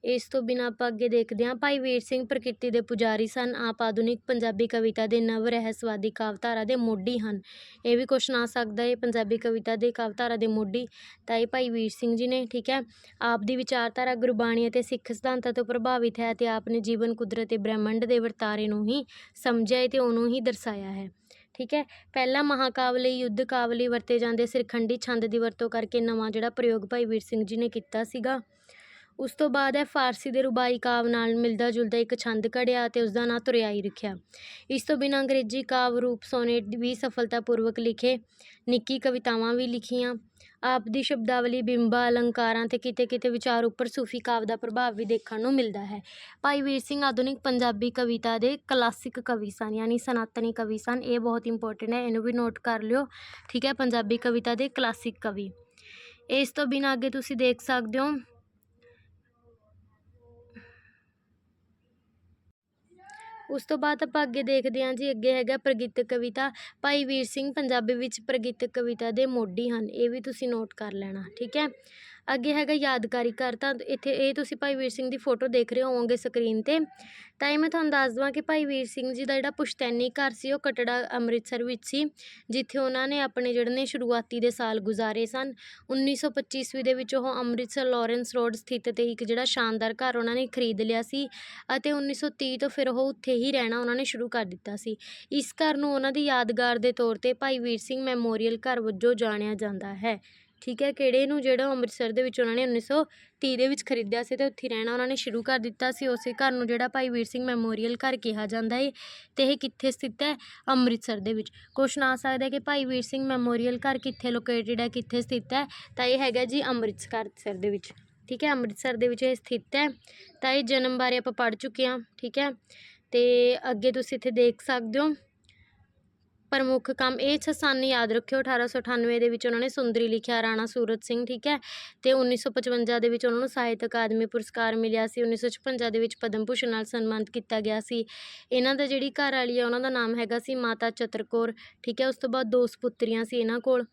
S1: ਇਸ ਤੋਂ ਬਿਨਾਂ ਆਪਾਂ ਅੱਗੇ ਦੇਖਦੇ ਹਾਂ, ਭਾਈ ਵੀਰ ਸਿੰਘ ਪ੍ਰਕਿਰਤੀ ਦੇ ਪੁਜਾਰੀ ਸਨ, ਆਪ ਆਧੁਨਿਕ ਪੰਜਾਬੀ ਕਵਿਤਾ ਦੇ ਨਵ ਰਹੱਸਵਾਦੀ ਕਾਵਿਧਾਰਾ ਦੇ ਮੋਢੀ ਹਨ। ਇਹ ਵੀ ਕੁਛ ਆ ਸਕਦਾ ਹੈ ਪੰਜਾਬੀ ਕਵਿਤਾ ਦੇ ਕਾਵਿਧਾਰਾ ਦੇ ਮੋਢੀ। ਤਾਂ ਇਹ ਭਾਈ ਵੀਰ ਸਿੰਘ ਜੀ ਨੇ, ਠੀਕ ਹੈ, ਆਪ ਦੀ ਵਿਚਾਰਧਾਰਾ ਗੁਰਬਾਣੀ ਅਤੇ ਸਿੱਖ ਸਿਧਾਂਤਾਂ ਤੋਂ ਪ੍ਰਭਾਵਿਤ ਹੈ ਤੇ ਆਪ ਨੇ ਜੀਵਨ ਕੁਦਰਤ ਤੇ ਬ੍ਰਹਿਮੰਡ ਦੇ ਵਰਤਾਰੇ ਨੂੰ ਹੀ ਸਮਝਿਆ ਹੈ ਤੇ ਉਹਨੂੰ ਹੀ ਦਰਸਾਇਆ ਹੈ। ਠੀਕ ਹੈ, ਪਹਿਲਾ ਮਹਾਕਾਵ ਲਈ ਯੁੱਧ ਕਾਵ ਲਈ ਵਰਤੇ ਜਾਂਦੇ ਸਿਰਖੰਡੀ ਛੰਦ ਦੀ ਵਰਤੋਂ ਕਰਕੇ ਨਵਾਂ ਜਿਹੜਾ ਪ੍ਰਯੋਗ ਭਾਈ ਵੀਰ ਸਿੰਘ ਜੀ ਨੇ ਕੀਤਾ ਸੀਗਾ। ਉਸ ਤੋਂ ਬਾਅਦ ਹੈ ਫਾਰਸੀ ਦੇ ਰੂਬਾਈ ਕਾਵ ਨਾਲ ਮਿਲਦਾ ਜੁਲਦਾ ਇੱਕ ਛੰਦ ਘੜਿਆ ਅਤੇ ਉਸ ਦਾ ਨਾਂ ਤੁਰਿਆਈ ਰੱਖਿਆ। ਇਸ ਤੋਂ ਬਿਨਾਂ ਅੰਗਰੇਜ਼ੀ ਕਾਵਿ ਰੂਪ ਸੋਨੇਟ ਵੀ ਸਫਲਤਾਪੂਰਵਕ ਲਿਖੇ, ਨਿੱਕੀ ਕਵਿਤਾਵਾਂ ਵੀ ਲਿਖੀਆਂ, ਆਪ ਦੀ ਸ਼ਬਦਾਵਲੀ ਬਿੰਬਾਂ, ਅਲੰਕਾਰਾਂ ਅਤੇ ਕਿਤੇ ਕਿਤੇ ਵਿਚਾਰ ਉੱਪਰ ਸੂਫੀ ਕਾਵਿ ਦਾ ਪ੍ਰਭਾਵ ਵੀ ਦੇਖਣ ਨੂੰ ਮਿਲਦਾ ਹੈ। ਭਾਈ ਵੀਰ ਸਿੰਘ ਆਧੁਨਿਕ ਪੰਜਾਬੀ ਕਵਿਤਾ ਦੇ ਕਲਾਸਿਕ ਕਵੀ ਸਨ, ਯਾਨੀ ਸਨਾਤਨੀ ਕਵੀ ਸਨ। ਇਹ ਬਹੁਤ ਇੰਪੋਰਟੈਂਟ ਹੈ, ਇਹਨੂੰ ਵੀ ਨੋਟ ਕਰ ਲਿਓ। ਠੀਕ ਹੈ, ਪੰਜਾਬੀ ਕਵਿਤਾ ਦੇ ਕਲਾਸਿਕ ਕਵੀ। ਇਸ ਤੋਂ ਬਿਨਾਂ ਅੱਗੇ ਤੁਸੀਂ ਦੇਖ ਸਕਦੇ ਹੋ ਉਸ ਤੋਂ ਬਾਅਦ ਆਪਾਂ ਅੱਗੇ ਦੇਖਦੇ ਹਾਂ ਜੀ, ਅੱਗੇ ਹੈਗਾ ਪ੍ਰਗੀਤਕ ਕਵਿਤਾ, ਭਾਈ ਵੀਰ ਸਿੰਘ ਪੰਜਾਬੀ ਵਿੱਚ ਪ੍ਰਗੀਤਕ ਕਵਿਤਾ ਦੇ ਮੋਢੀ ਹਨ, ਇਹ ਵੀ ਤੁਸੀਂ ਨੋਟ ਕਰ ਲੈਣਾ, ਠੀਕ ਹੈ? ਅੱਗੇ ਹੈਗਾ ਯਾਦਗਾਰੀ ਘਰ। ਤਾਂ ਇੱਥੇ ਇਹ ਤੁਸੀਂ ਭਾਈ ਵੀਰ ਸਿੰਘ ਦੀ ਫੋਟੋ ਦੇਖ ਰਹੇ ਹੋਵੋਗੇ ਸਕਰੀਨ ਤੇ। ਤਾਂ ਇਹ ਮੈਂ ਤੁਹਾਨੂੰ ਦੱਸ ਦਵਾਂ ਕਿ ਭਾਈ ਵੀਰ ਸਿੰਘ ਜੀ ਦਾ ਜਿਹੜਾ ਪੁਸ਼ਤੈਨੀ ਘਰ ਸੀ, ਉਹ ਕਟੜਾ ਅੰਮ੍ਰਿਤਸਰ ਵਿੱਚ ਸੀ, ਜਿੱਥੇ ਉਹਨਾਂ ਨੇ ਆਪਣੇ ਜਿਹੜੇ ਨੇ ਸ਼ੁਰੂਆਤੀ ਦੇ ਸਾਲ ਗੁਜ਼ਾਰੇ ਸਨ। 1925 ਈਸਵੀ ਦੇ ਵਿੱਚ ਉਹ ਅੰਮ੍ਰਿਤਸਰ ਲਾਰੈਂਸ ਰੋਡ ਸਥਿਤ ਤੇ ਇੱਕ ਜਿਹੜਾ ਸ਼ਾਨਦਾਰ ਘਰ ਉਹਨਾਂ ਨੇ ਖਰੀਦ ਲਿਆ ਸੀ ਅਤੇ 1930 ਤੋਂ ਫਿਰ ਉਹ ਉੱਥੇ ਹੀ ਰਹਿਣਾ ਉਹਨਾਂ ਨੇ ਸ਼ੁਰੂ ਕਰ ਦਿੱਤਾ ਸੀ। ਇਸ ਘਰ ਨੂੰ ਉਹਨਾਂ ਦੀ ਯਾਦਗਾਰ ਦੇ ਤੌਰ ਤੇ ਭਾਈ ਵੀਰ ਸਿੰਘ ਮੈਮੋਰੀਅਲ ਘਰ ਵਜੋਂ ਜਾਣਿਆ ਜਾਂਦਾ ਹੈ। ਠੀਕ ਹੈ, ਕਿਹੜੇ ਨੂੰ ਜਿਹੜਾ ਅੰਮ੍ਰਿਤਸਰ ਦੇ ਵਿੱਚ ਉਹਨਾਂ ਨੇ 1930 ਦੇ ਵਿੱਚ ਖਰੀਦਿਆ ਸੀ ਤੇ ਉੱਥੇ ਰਹਿਣਾ ਉਹਨਾਂ ਨੇ ਸ਼ੁਰੂ ਕਰ ਦਿੱਤਾ ਸੀ। ਉਸੇ ਘਰ ਨੂੰ ਜਿਹੜਾ ਭਾਈ ਵੀਰ ਸਿੰਘ ਮੈਮੋਰੀਅਲ ਘਰ ਕਿਹਾ ਜਾਂਦਾ ਹੈ ਤੇ ਇਹ ਕਿੱਥੇ ਸਥਿਤ ਹੈ? ਅੰਮ੍ਰਿਤਸਰ ਦੇ ਵਿੱਚ। ਕੁਛ ਆ ਸਕਦਾ ਹੈ ਕਿ ਭਾਈ ਵੀਰ ਸਿੰਘ ਮੈਮੋਰੀਅਲ ਘਰ ਕਿੱਥੇ ਲੋਕੇਟਡ ਹੈ, ਕਿੱਥੇ ਸਥਿਤ ਹੈ, ਤਾਂ ਇਹ ਹੈਗਾ ਜੀ ਅੰਮ੍ਰਿਤਸਰ ਦੇ ਵਿੱਚ। ਠੀਕ ਹੈ, ਅੰਮ੍ਰਿਤਸਰ ਦੇ ਵਿੱਚ ਇਹ ਸਥਿਤ ਹੈ। ਤਾਂ ਇਹ ਜਨਮ ਬਾਰੇ ਆਪਾਂ ਪੜ੍ਹ ਚੁੱਕੇ ਹਾਂ, ਠੀਕ ਹੈ। ਤੇ ਅੱਗੇ ਤੁਸੀਂ ਇੱਥੇ ਦੇਖ ਸਕਦੇ ਹੋ। ਪ੍ਰਮੁੱਖ ਕੰਮ ਇਹ 'ਚ ਸਾਨੂੰ ਯਾਦ ਰੱਖਿਓ 1898 ਦੇ ਵਿੱਚ ਉਹਨਾਂ ਨੇ ਸੁੰਦਰੀ ਲਿਖਿਆ, ਰਾਣਾ ਸੂਰਤ ਸਿੰਘ, ਠੀਕ ਹੈ? ਤੇ 1955 ਦੇ ਵਿੱਚ ਉਹਨਾਂ ਨੂੰ ਸਾਹਿਤ ਅਕਾਦਮੀ ਪੁਰਸਕਾਰ ਮਿਲਿਆ ਸੀ 1956 ਦੇ ਵਿੱਚ ਪਦਮ ਭੂਸ਼ਣ ਨਾਲ ਸਨਮਾਨਿਤ ਕੀਤਾ ਗਿਆ ਸੀ। ਇਹਨਾਂ ਦਾ ਜਿਹੜੀ ਘਰ ਵਾਲੀ ਆ, ਉਹਨਾਂ ਦਾ ਨਾਮ ਹੈਗਾ ਸੀ ਮਾਤਾ ਚਤਰਕੌਰ ਠੀਕ ਹੈ? ਉਸ ਤੋਂ ਬਾਅਦ ਦੋ ਸਪੁੱਤਰੀਆਂ ਸੀ ਇਹਨਾਂ ਕੋਲ।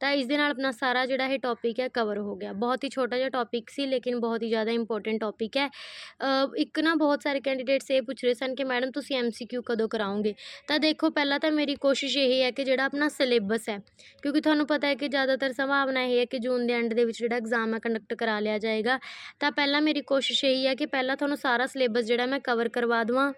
S1: ਤਾਂ ਇਸ ਦੇ ਨਾਲ ਆਪਣਾ ਸਾਰਾ ਜਿਹੜਾ ਇਹ ਟੌਪਿਕ ਹੈ ਕਵਰ ਹੋ ਗਿਆ। ਬਹੁਤ ਹੀ ਛੋਟਾ ਜਿਹਾ ਟੌਪਿਕ ਸੀ, ਲੇਕਿਨ ਬਹੁਤ ਹੀ ਜ਼ਿਆਦਾ ਇੰਪੋਰਟੈਂਟ ਟੌਪਿਕ ਹੈ। ਇੱਕ ਨਾ ਬਹੁਤ ਸਾਰੇ ਕੈਂਡੀਡੇਟਸ ਇਹ ਪੁੱਛ ਰਹੇ ਸਨ ਕਿ ਮੈਡਮ ਤੁਸੀਂ ਐਮਸੀਕਿਊ ਕਦੋਂ ਕਰਾਓਗੇ? ਤਾਂ ਦੇਖੋ, ਪਹਿਲਾਂ ਤਾਂ ਮੇਰੀ ਕੋਸ਼ਿਸ਼ ਇਹ ਹੈ ਕਿ ਜਿਹੜਾ ਆਪਣਾ ਸਿਲੇਬਸ ਹੈ, ਕਿਉਂਕਿ ਤੁਹਾਨੂੰ ਪਤਾ ਹੈ ਕਿ ਜ਼ਿਆਦਾਤਰ ਸੰਭਾਵਨਾ ਇਹ ਹੈ ਕਿ ਜੂਨ ਦੇ ਐਂਡ ਦੇ ਵਿੱਚ ਜਿਹੜਾ ਐਗਜ਼ਾਮ ਹੈ ਕੰਡਕਟ ਕਰਾ ਲਿਆ ਜਾਏਗਾ। ਤਾਂ ਪਹਿਲਾਂ ਮੇਰੀ ਕੋਸ਼ਿਸ਼ ਇਹੀ ਹੈ ਕਿ ਪਹਿਲਾਂ ਤੁਹਾਨੂੰ ਸਾਰਾ ਸਿਲੇਬਸ ਜਿਹੜਾ ਮੈਂ ਕਵਰ ਕਰਵਾ ਦੇਵਾਂ।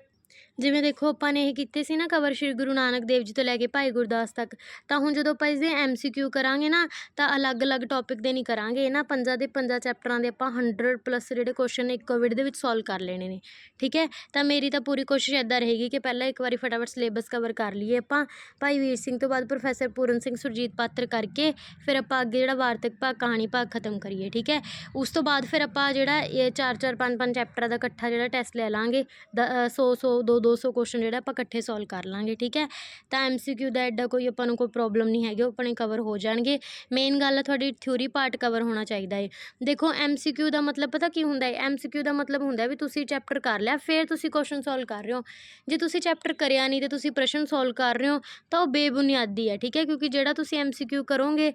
S1: ਜਿਵੇਂ ਦੇਖੋ ਆਪਾਂ ਨੇ ਇਹ ਕੀਤੇ ਸੀ ਨਾ ਕਵਰ ਸ਼੍ਰੀ ਗੁਰੂ ਨਾਨਕ ਦੇਵ ਜੀ ਤੋਂ ਲੈ ਕੇ ਭਾਈ ਗੁਰਦਾਸ ਤੱਕ, ਤਾਂ ਹੁਣ ਜਦੋਂ ਆਪਾਂ ਇਸਦੇ ਐਮਸੀਕਿਊ ਕਰਾਂਗੇ ਨਾ, ਤਾਂ ਅਲੱਗ-ਅਲੱਗ ਟੌਪਿਕ ਦੇ ਨਹੀਂ ਕਰਾਂਗੇ। ਇਹਨਾਂ ਪੰਜਾਂ ਦੇ ਪੰਜਾਂ ਚੈਪਟਰਾਂ ਦੇ ਆਪਾਂ 100 ਪਲੱਸ ਜਿਹੜੇ ਕੁਐਸਚਨ ਇੱਕ ਕੋਵਿਡ ਦੇ ਵਿੱਚ ਸੋਲਵ ਕਰ ਲੈਣੇ ਨੇ। ਠੀਕ ਹੈ? ਤਾਂ ਮੇਰੀ ਤਾਂ ਪੂਰੀ ਕੋਸ਼ਿਸ਼ ਇੱਦਾਂ ਰਹੇਗੀ ਕਿ ਪਹਿਲਾਂ ਇੱਕ ਵਾਰੀ ਫਟਾਫਟ ਸਿਲੇਬਸ ਕਵਰ ਕਰ ਲਈਏ ਆਪਾਂ। ਭਾਈ ਵੀਰ ਸਿੰਘ ਤੋਂ ਬਾਅਦ ਪ੍ਰੋਫੈਸਰ ਪੂਰਨ ਸਿੰਘ ਸੁਰਜੀਤ ਪਾਤਰ ਕਰਕੇ, ਫਿਰ ਆਪਾਂ ਅੱਗੇ ਜਿਹੜਾ ਵਾਰਤਕ ਭਾਗ, ਕਹਾਣੀ ਭਾਗ ਖਤਮ ਕਰੀਏ, ਠੀਕ ਹੈ? ਉਸ ਤੋਂ ਬਾਅਦ ਫਿਰ ਆਪਾਂ ਜਿਹੜਾ ਇਹ 4-4 5-5 ਚੈਪਟਰਾਂ ਦਾ ਇਕੱਠਾ ਜਿਹੜਾ ਟੈਸਟ ਲੈ ਲਾਂਗੇ 100 100 2 200 ਕੁਐਸਚਨ ਜਿਹੜਾ ਆਪਾਂ ਇਕੱਠੇ ਸੋਲਵ ਕਰ ਲਾਂਗੇ, ਠੀਕ ਹੈ? ਤਾਂ ਐਮਸੀਕਿਊ ਦਾ ਐਡਾ ਕੋਈ ਆਪਾਂ ਨੂੰ ਕੋਈ ਪ੍ਰੋਬਲਮ ਨਹੀਂ ਹੈਗੀ, ਉਹ ਆਪਣੇ ਕਵਰ ਹੋ ਜਾਣਗੇ। ਮੇਨ ਗੱਲ ਹੈ ਤੁਹਾਡੀ ਥਿਊਰੀ ਪਾਰਟ ਕਵਰ ਹੋਣਾ ਚਾਹੀਦਾ ਹੈ ਦੇਖੋ ਐਮਸੀਕਿਊ ਦਾ ਮਤਲਬ ਪਤਾ ਕੀ ਹੁੰਦਾ ਹੈ ਐਮਸੀਕਿਊ ਦਾ ਮਤਲਬ ਹੁੰਦਾ ਵੀ ਤੁਸੀਂ ਚੈਪਟਰ ਕਰ ਲਿਆ, ਫਿਰ ਤੁਸੀਂ ਕੁਐਸਚਨ ਸੋਲਵ ਕਰ ਰਹੇ ਹੋ। ਜੇ ਤੁਸੀਂ ਚੈਪਟਰ ਕਰਿਆ ਨਹੀਂ ਤੇ ਤੁਸੀਂ ਪ੍ਰਸ਼ਨ ਸੋਲਵ ਕਰ ਰਹੇ ਹੋ, ਤਾਂ ਉਹ ਬੇਬੁਨਿਆਦੀ ਹੈ ਠੀਕ ਹੈ? ਕਿਉਂਕਿ ਜਿਹੜਾ ਤੁਸੀਂ ਐਮਸੀਕਿਊ ਕਰੋਗੇ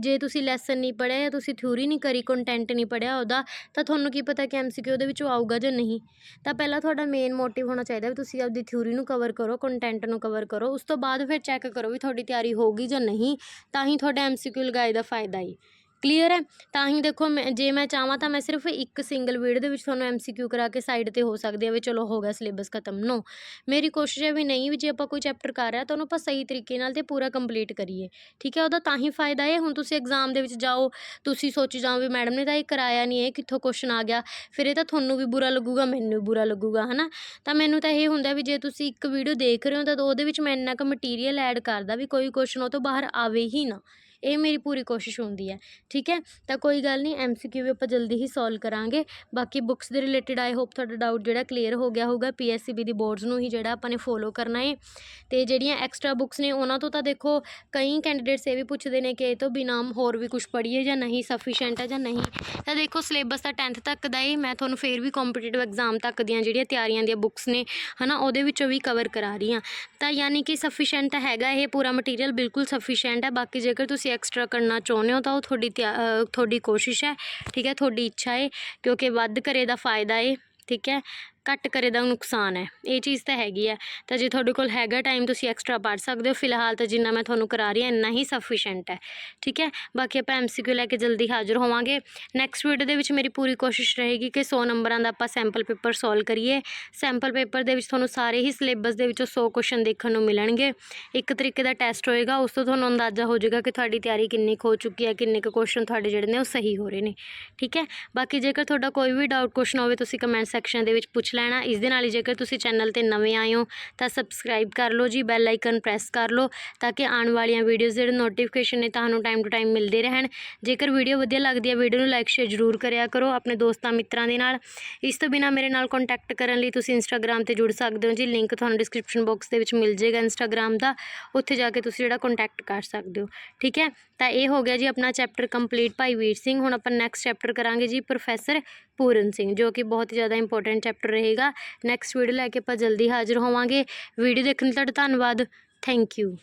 S1: ਜੇ ਤੁਸੀਂ ਲੈਸਨ ਨਹੀਂ ਪੜ੍ਹਿਆ ਜਾਂ ਤੁਸੀਂ ਥਿਊਰੀ ਨਹੀਂ ਕਰੀ ਕੰਟੈਂਟ ਨਹੀਂ ਪੜ੍ਹਿਆ ਉਹਦਾ, ਤਾਂ ਤੁਹਾਨੂੰ ਕੀ ਪਤਾ ਕਿ ਐਮਸੀਕਿਊ ਦੇ ਵਿੱਚੋਂ ਆਊਗਾ ਜਾਂ ਨਹੀਂ। ਤਾਂ ਪਹਿਲਾਂ ਤੁਹਾਡਾ ਮੇਨ ਮੋਟਿਵ ਹੋਣਾ ਚਾਹੀਦਾ ਵੀ ਤੁਸੀਂ ਆਪਦੀ ਥਿਊਰੀ ਨੂੰ ਕਵਰ ਕਰੋ ਕੰਟੈਂਟ ਨੂੰ ਕਵਰ ਕਰੋ, ਉਸ ਤੋਂ ਬਾਅਦ ਫਿਰ ਚੈੱਕ ਕਰੋ ਵੀ ਤੁਹਾਡੀ ਤਿਆਰੀ ਹੋਊਗੀ ਜਾਂ ਨਹੀਂ, ਤਾਂ ਹੀ ਤੁਹਾਡਾ ਐਮਸੀਕਿਊ ਲਗਾਏ ਦਾ ਫਾਇਦਾ ਹੈ ਕਲੀਅਰ ਹੈ, ਤਾਂ ਹੀ ਦੇਖੋ ਮੈਂ, ਜੇ ਮੈਂ ਚਾਹਾਂ ਤਾਂ ਮੈਂ ਸਿਰਫ ਇੱਕ ਸਿੰਗਲ ਵੀਡੀਓ ਦੇ ਵਿੱਚ ਤੁਹਾਨੂੰ ਐਮਸੀਕਿਊ ਕਰਾ ਕੇ ਸਾਈਡ ਤੇ ਹੋ ਸਕਦੇ ਹੈ ਵੀ ਚਲੋ ਹੋ ਗਿਆ ਸਿਲੇਬਸ ਖਤਮ ਨੋ ਮੇਰੀ ਕੋਸ਼ਿਸ਼ ਹੈ ਵੀ ਨਹੀਂ ਵੀ ਜੇ ਆਪਾਂ ਕੋਈ ਚੈਪਟਰ ਕਰ ਰਿਹਾ ਤਾਂ ਉਹਨੂੰ ਆਪਾਂ ਸਹੀ ਤਰੀਕੇ ਨਾਲ ਤੇ ਪੂਰਾ ਕੰਪਲੀਟ ਕਰੀਏ, ਠੀਕ ਹੈ? ਉਹਦਾ ਤਾਂ ਹੀ ਫਾਇਦਾ ਹੈ ਹੁਣ ਤੁਸੀਂ ਐਗਜ਼ਾਮ ਦੇ ਵਿੱਚ ਜਾਓ, ਤੁਸੀਂ ਸੋਚੀ ਜਾਓ ਵੀ ਮੈਡਮ ਨੇ ਤਾਂ ਇਹ ਕਰਾਇਆ ਨਹੀਂ, ਇਹ ਕਿੱਥੋਂ ਕੁਐਸਚਨ ਆ ਗਿਆ, ਫਿਰ ਇਹ ਤਾਂ ਤੁਹਾਨੂੰ ਵੀ ਬੁਰਾ ਲੱਗੂਗਾ, ਮੈਨੂੰ ਵੀ ਬੁਰਾ ਲੱਗੂਗਾ, ਹਨਾ? ਤਾਂ ਮੈਨੂੰ ਤਾਂ ਇਹ ਹੁੰਦਾ ਵੀ ਜੇ ਤੁਸੀਂ ਇੱਕ ਵੀਡੀਓ ਦੇਖ ਰਹੇ ਹੋ ਤਾਂ ਉਹਦੇ ਵਿੱਚ ਮੈਂ ਇੰਨਾ ਕੁ ਮਟੀਰੀਅਲ ਐਡ ਕਰਦਾ ਵੀ ਕੋਈ ਕੁਐਸਚਨ ਉਹ ਤੋਂ ਬਾਹਰ ਆਵੇ ਹੀ ਨਾ। ਇਹ ਮੇਰੀ ਪੂਰੀ ਕੋਸ਼ਿਸ਼ ਹੁੰਦੀ ਹੈ, ਠੀਕ ਹੈ? ਤਾਂ ਕੋਈ ਗੱਲ ਨਹੀਂ ਐੱਮ ਸੀ ਕਿਊ ਵੀ ਆਪਾਂ ਜਲਦੀ ਹੀ ਸੋਲਵ ਕਰਾਂਗੇ। ਬਾਕੀ ਬੁੱਕਸ ਦੇ ਰਿਲੇਟਡ ਆਈ ਹੋਪ ਤੁਹਾਡਾ ਡਾਊਟ ਜਿਹੜਾ ਕਲੀਅਰ ਹੋ ਗਿਆ ਹੋਊਗਾ ਪੀ ਐੱਸ ਸੀ ਬੀ ਦੀ ਬੋਰਡਸ ਨੂੰ ਹੀ ਜਿਹੜਾ ਆਪਾਂ ਨੇ ਫੋਲੋ ਕਰਨਾ ਹੈ ਤੇ ਜਿਹੜੀਆਂ ਐਕਸਟਰਾ ਬੁੱਕਸ ਨੇ, ਉਹਨਾਂ ਤੋਂ ਤਾਂ ਦੇਖੋ, ਕਈ ਕੈਂਡੀਡੇਟਸ ਇਹ ਵੀ ਪੁੱਛਦੇ ਨੇ ਕਿ ਇਹ ਤੋਂ ਬਿਨਾਂ ਹੋਰ ਵੀ ਕੁਝ ਪੜ੍ਹੀਏ ਜਾਂ ਨਹੀਂ ਸਫੀਸ਼ੀਐਂਟ ਹੈ ਜਾਂ ਨਹੀਂ। ਤਾਂ ਦੇਖੋ ਸਿਲੇਬਸ ਤਾਂ 10th ਤੱਕ ਦਾ ਹੀ ਮੈਂ ਤੁਹਾਨੂੰ ਫੇਰ ਵੀ ਕੰਪੀਟੀਟਿਵ ਐਗਜ਼ਾਮ ਤੱਕ ਦੀਆਂ ਜਿਹੜੀਆਂ ਤਿਆਰੀਆਂ ਦੀਆਂ ਬੁੱਕਸ ਨੇ, ਹਨਾ, ਉਹਦੇ ਵਿੱਚੋਂ ਵੀ ਕਵਰ ਕਰਾ ਰਹੀ ਹਾਂ। ਤਾਂ ਯਾਨੀ ਕਿ ਸਫੀਸ਼ੀਐਂਟ ਤਾਂ ਹੈਗਾ ਇਹ, ਪੂਰਾ ਮਟੀਰੀਅਲ ਬਿਲਕੁਲ ਸਫੀਸ਼ੀਐਂਟ ਹੈ। ਬਾਕੀ ਜੇਕਰ ਤੁਸੀਂ ਤੁਸੀਂ ਐਕਸਟਰਾ ਕਰਨਾ ਚਾਹੁੰਦੇ ਹੋ ਤਾਂ ਉਹ ਤੁਹਾਡੀ ਤਿਆ- ਤੁਹਾਡੀ ਕੋਸ਼ਿਸ਼ ਹੈ, ਠੀਕ ਹੈ, ਤੁਹਾਡੀ ਇੱਛਾ ਹੈ, ਕਿਉਂਕਿ ਵੱਧ ਕਰੇ ਦਾ ਫਾਇਦਾ ਹੈ, ਠੀਕ ਹੈ। ਘੱਟ ਕਰੇ ਦਾ ਨੁਕਸਾਨ ਹੈ। ਇਹ ਚੀਜ਼ ਤਾਂ ਹੈਗੀ ਹੈ। ਤਾਂ ਜੇ ਤੁਹਾਡੇ ਕੋਲ ਹੈਗਾ ਟਾਈਮ ਤੁਸੀਂ ਐਕਸਟਰਾ ਪੜ੍ਹ ਸਕਦੇ ਹੋ। ਫਿਲਹਾਲ ਤਾਂ ਜਿੰਨਾ ਮੈਂ ਤੁਹਾਨੂੰ ਕਰਾ ਰਹੀ ਹਾਂ, ਇੰਨਾ ਹੀ ਸਫੀਸ਼ੀਐਂਟ ਹੈ। ਠੀਕ ਹੈ? ਬਾਕੀ ਆਪਾਂ ਐਮਸੀਕਿਊ ਲੈ ਕੇ ਜਲਦੀ ਹਾਜ਼ਰ ਹੋਵਾਂਗੇ। ਨੈਕਸਟ ਵੀਡੀਓ ਦੇ ਵਿੱਚ ਮੇਰੀ ਪੂਰੀ ਕੋਸ਼ਿਸ਼ ਰਹੇਗੀ ਕਿ 100 ਨੰਬਰਾਂ ਦਾ ਆਪਾਂ ਸੈਂਪਲ ਪੇਪਰ ਸੋਲਵ ਕਰੀਏ। ਸੈਂਪਲ ਪੇਪਰ ਦੇ ਵਿੱਚ ਤੁਹਾਨੂੰ ਸਾਰੇ ਹੀ ਸਿਲੇਬਸ ਦੇ ਵਿੱਚੋਂ 100 ਕੁਐਸਚਨ ਦੇਖਣ ਨੂੰ ਮਿਲਣਗੇ। ਇੱਕ ਤਰੀਕੇ ਦਾ ਟੈਸਟ ਹੋਏਗਾ। ਉਸ ਤੋਂ ਤੁਹਾਨੂੰ ਅੰਦਾਜ਼ਾ ਹੋ ਜਾਏਗਾ ਕਿ ਤੁਹਾਡੀ ਤਿਆਰੀ ਕਿੰਨੀ ਕੁ ਹੋ ਚੁੱਕੀ ਹੈ, ਕਿੰਨੇ ਕੁ ਕੁਐਸਚਨ ਤੁਹਾਡੇ ਜਿਹੜੇ ਨੇ ਉਹ ਸਹੀ ਹੋ ਰਹੇ ਨੇ। ਠੀਕ ਹੈ? ਬਾਕੀ ਜੇਕਰ ਤੁਹਾਡਾ ਕੋਈ ਵੀ ਡਾਊਟ ਕੁਐਸਚਨ ਹੋਵੇ, ਤੁਸੀਂ ਕਮੈਂਟ ਸੈਕਸ਼ਨ ਦੇ ਵਿੱਚ ਪੁੱਛ ਲੈਣਾ। ਇਸ ਦੇ ਨਾਲ ਹੀ ਜੇਕਰ ਤੁਸੀਂ ਚੈਨਲ ਤੇ ਨਵੇਂ ਆਏ ਹੋ, ਤਾਂ ਸਬਸਕ੍ਰਾਈਬ ਕਰ ਲਓ ਜੀ ਬੈਲ ਆਈਕਨ ਪ੍ਰੈਸ ਕਰ ਲਓ, ਤਾਂ ਕਿ ਆਉਣ ਵਾਲੀਆਂ ਵੀਡੀਓਜ਼ ਦੇ ਨੋਟੀਫਿਕੇਸ਼ਨ ਨੇ ਤੁਹਾਨੂੰ ਟਾਈਮ ਟੂ ਟਾਈਮ ਮਿਲਦੇ ਰਹਿਣ। ਜੇਕਰ ਵੀਡੀਓ ਵਧੀਆ ਲੱਗਦੀ ਹੈ ਵੀਡੀਓ ਨੂੰ ਲਾਈਕ ਸ਼ੇਅਰ ਜ਼ਰੂਰ ਕਰਿਆ ਕਰੋ ਆਪਣੇ ਦੋਸਤਾਂ ਮਿੱਤਰਾਂ ਦੇ ਨਾਲ। ਇਸ ਤੋਂ ਬਿਨਾ ਮੇਰੇ ਨਾਲ ਕੰਟੈਕਟ ਕਰਨ ਲਈ ਤੁਸੀਂ ਇੰਸਟਾਗ੍ਰam ਤੇ ਜੁੜ ਸਕਦੇ ਹੋ ਜੀ। ਲਿੰਕ ਤੁਹਾਨੂੰ ਡਿਸਕ੍ਰਿਪਸ਼ਨ ਬਾਕਸ ਦੇ ਵਿੱਚ ਮਿਲ ਜਾਏਗਾ ਇੰਸਟਾਗ੍ਰam ਦਾ। ਉੱਥੇ ਜਾ ਕੇ ਤੁਸੀਂ ਜਿਹੜਾ ਕੰਟੈਕਟ ਕਰ ਸਕਦੇ ਹੋ। ਠੀਕ ਹੈ? ਤਾਂ ਇਹ ਹੋ ਗਿਆ ਜੀ ਆਪਣਾ ਚੈਪਟਰ ਕੰਪਲੀਟ ਭਾਈ ਵੀਰ ਸਿੰਘ, ਹੁਣ ਆਪਾਂ ਨੈਕਸਟ ਚੈਪਟਰ ਕਰਾਂਗੇ ਜੀ ਪ੍ਰੋਫੈਸਰ ਪੂਰਨ ਸਿੰਘ, ਜੋ ਕਿ ਬਹੁਤ ਹੀ ਜ਼ਿਆਦਾ ਇੰਪੋਰਟੈਂਟ ਚੈਪਟਰ ਰਹੇਗਾ। ਨੈਕਸਟ ਵੀਡੀਓ ਲੈ ਕੇ ਆਪਾਂ ਜਲਦੀ ਹਾਜ਼ਰ ਹੋਵਾਂਗੇ। ਵੀਡੀਓ ਦੇਖਣ ਲਈ ਤੁਹਾਡਾ ਧੰਨਵਾਦ। Thank you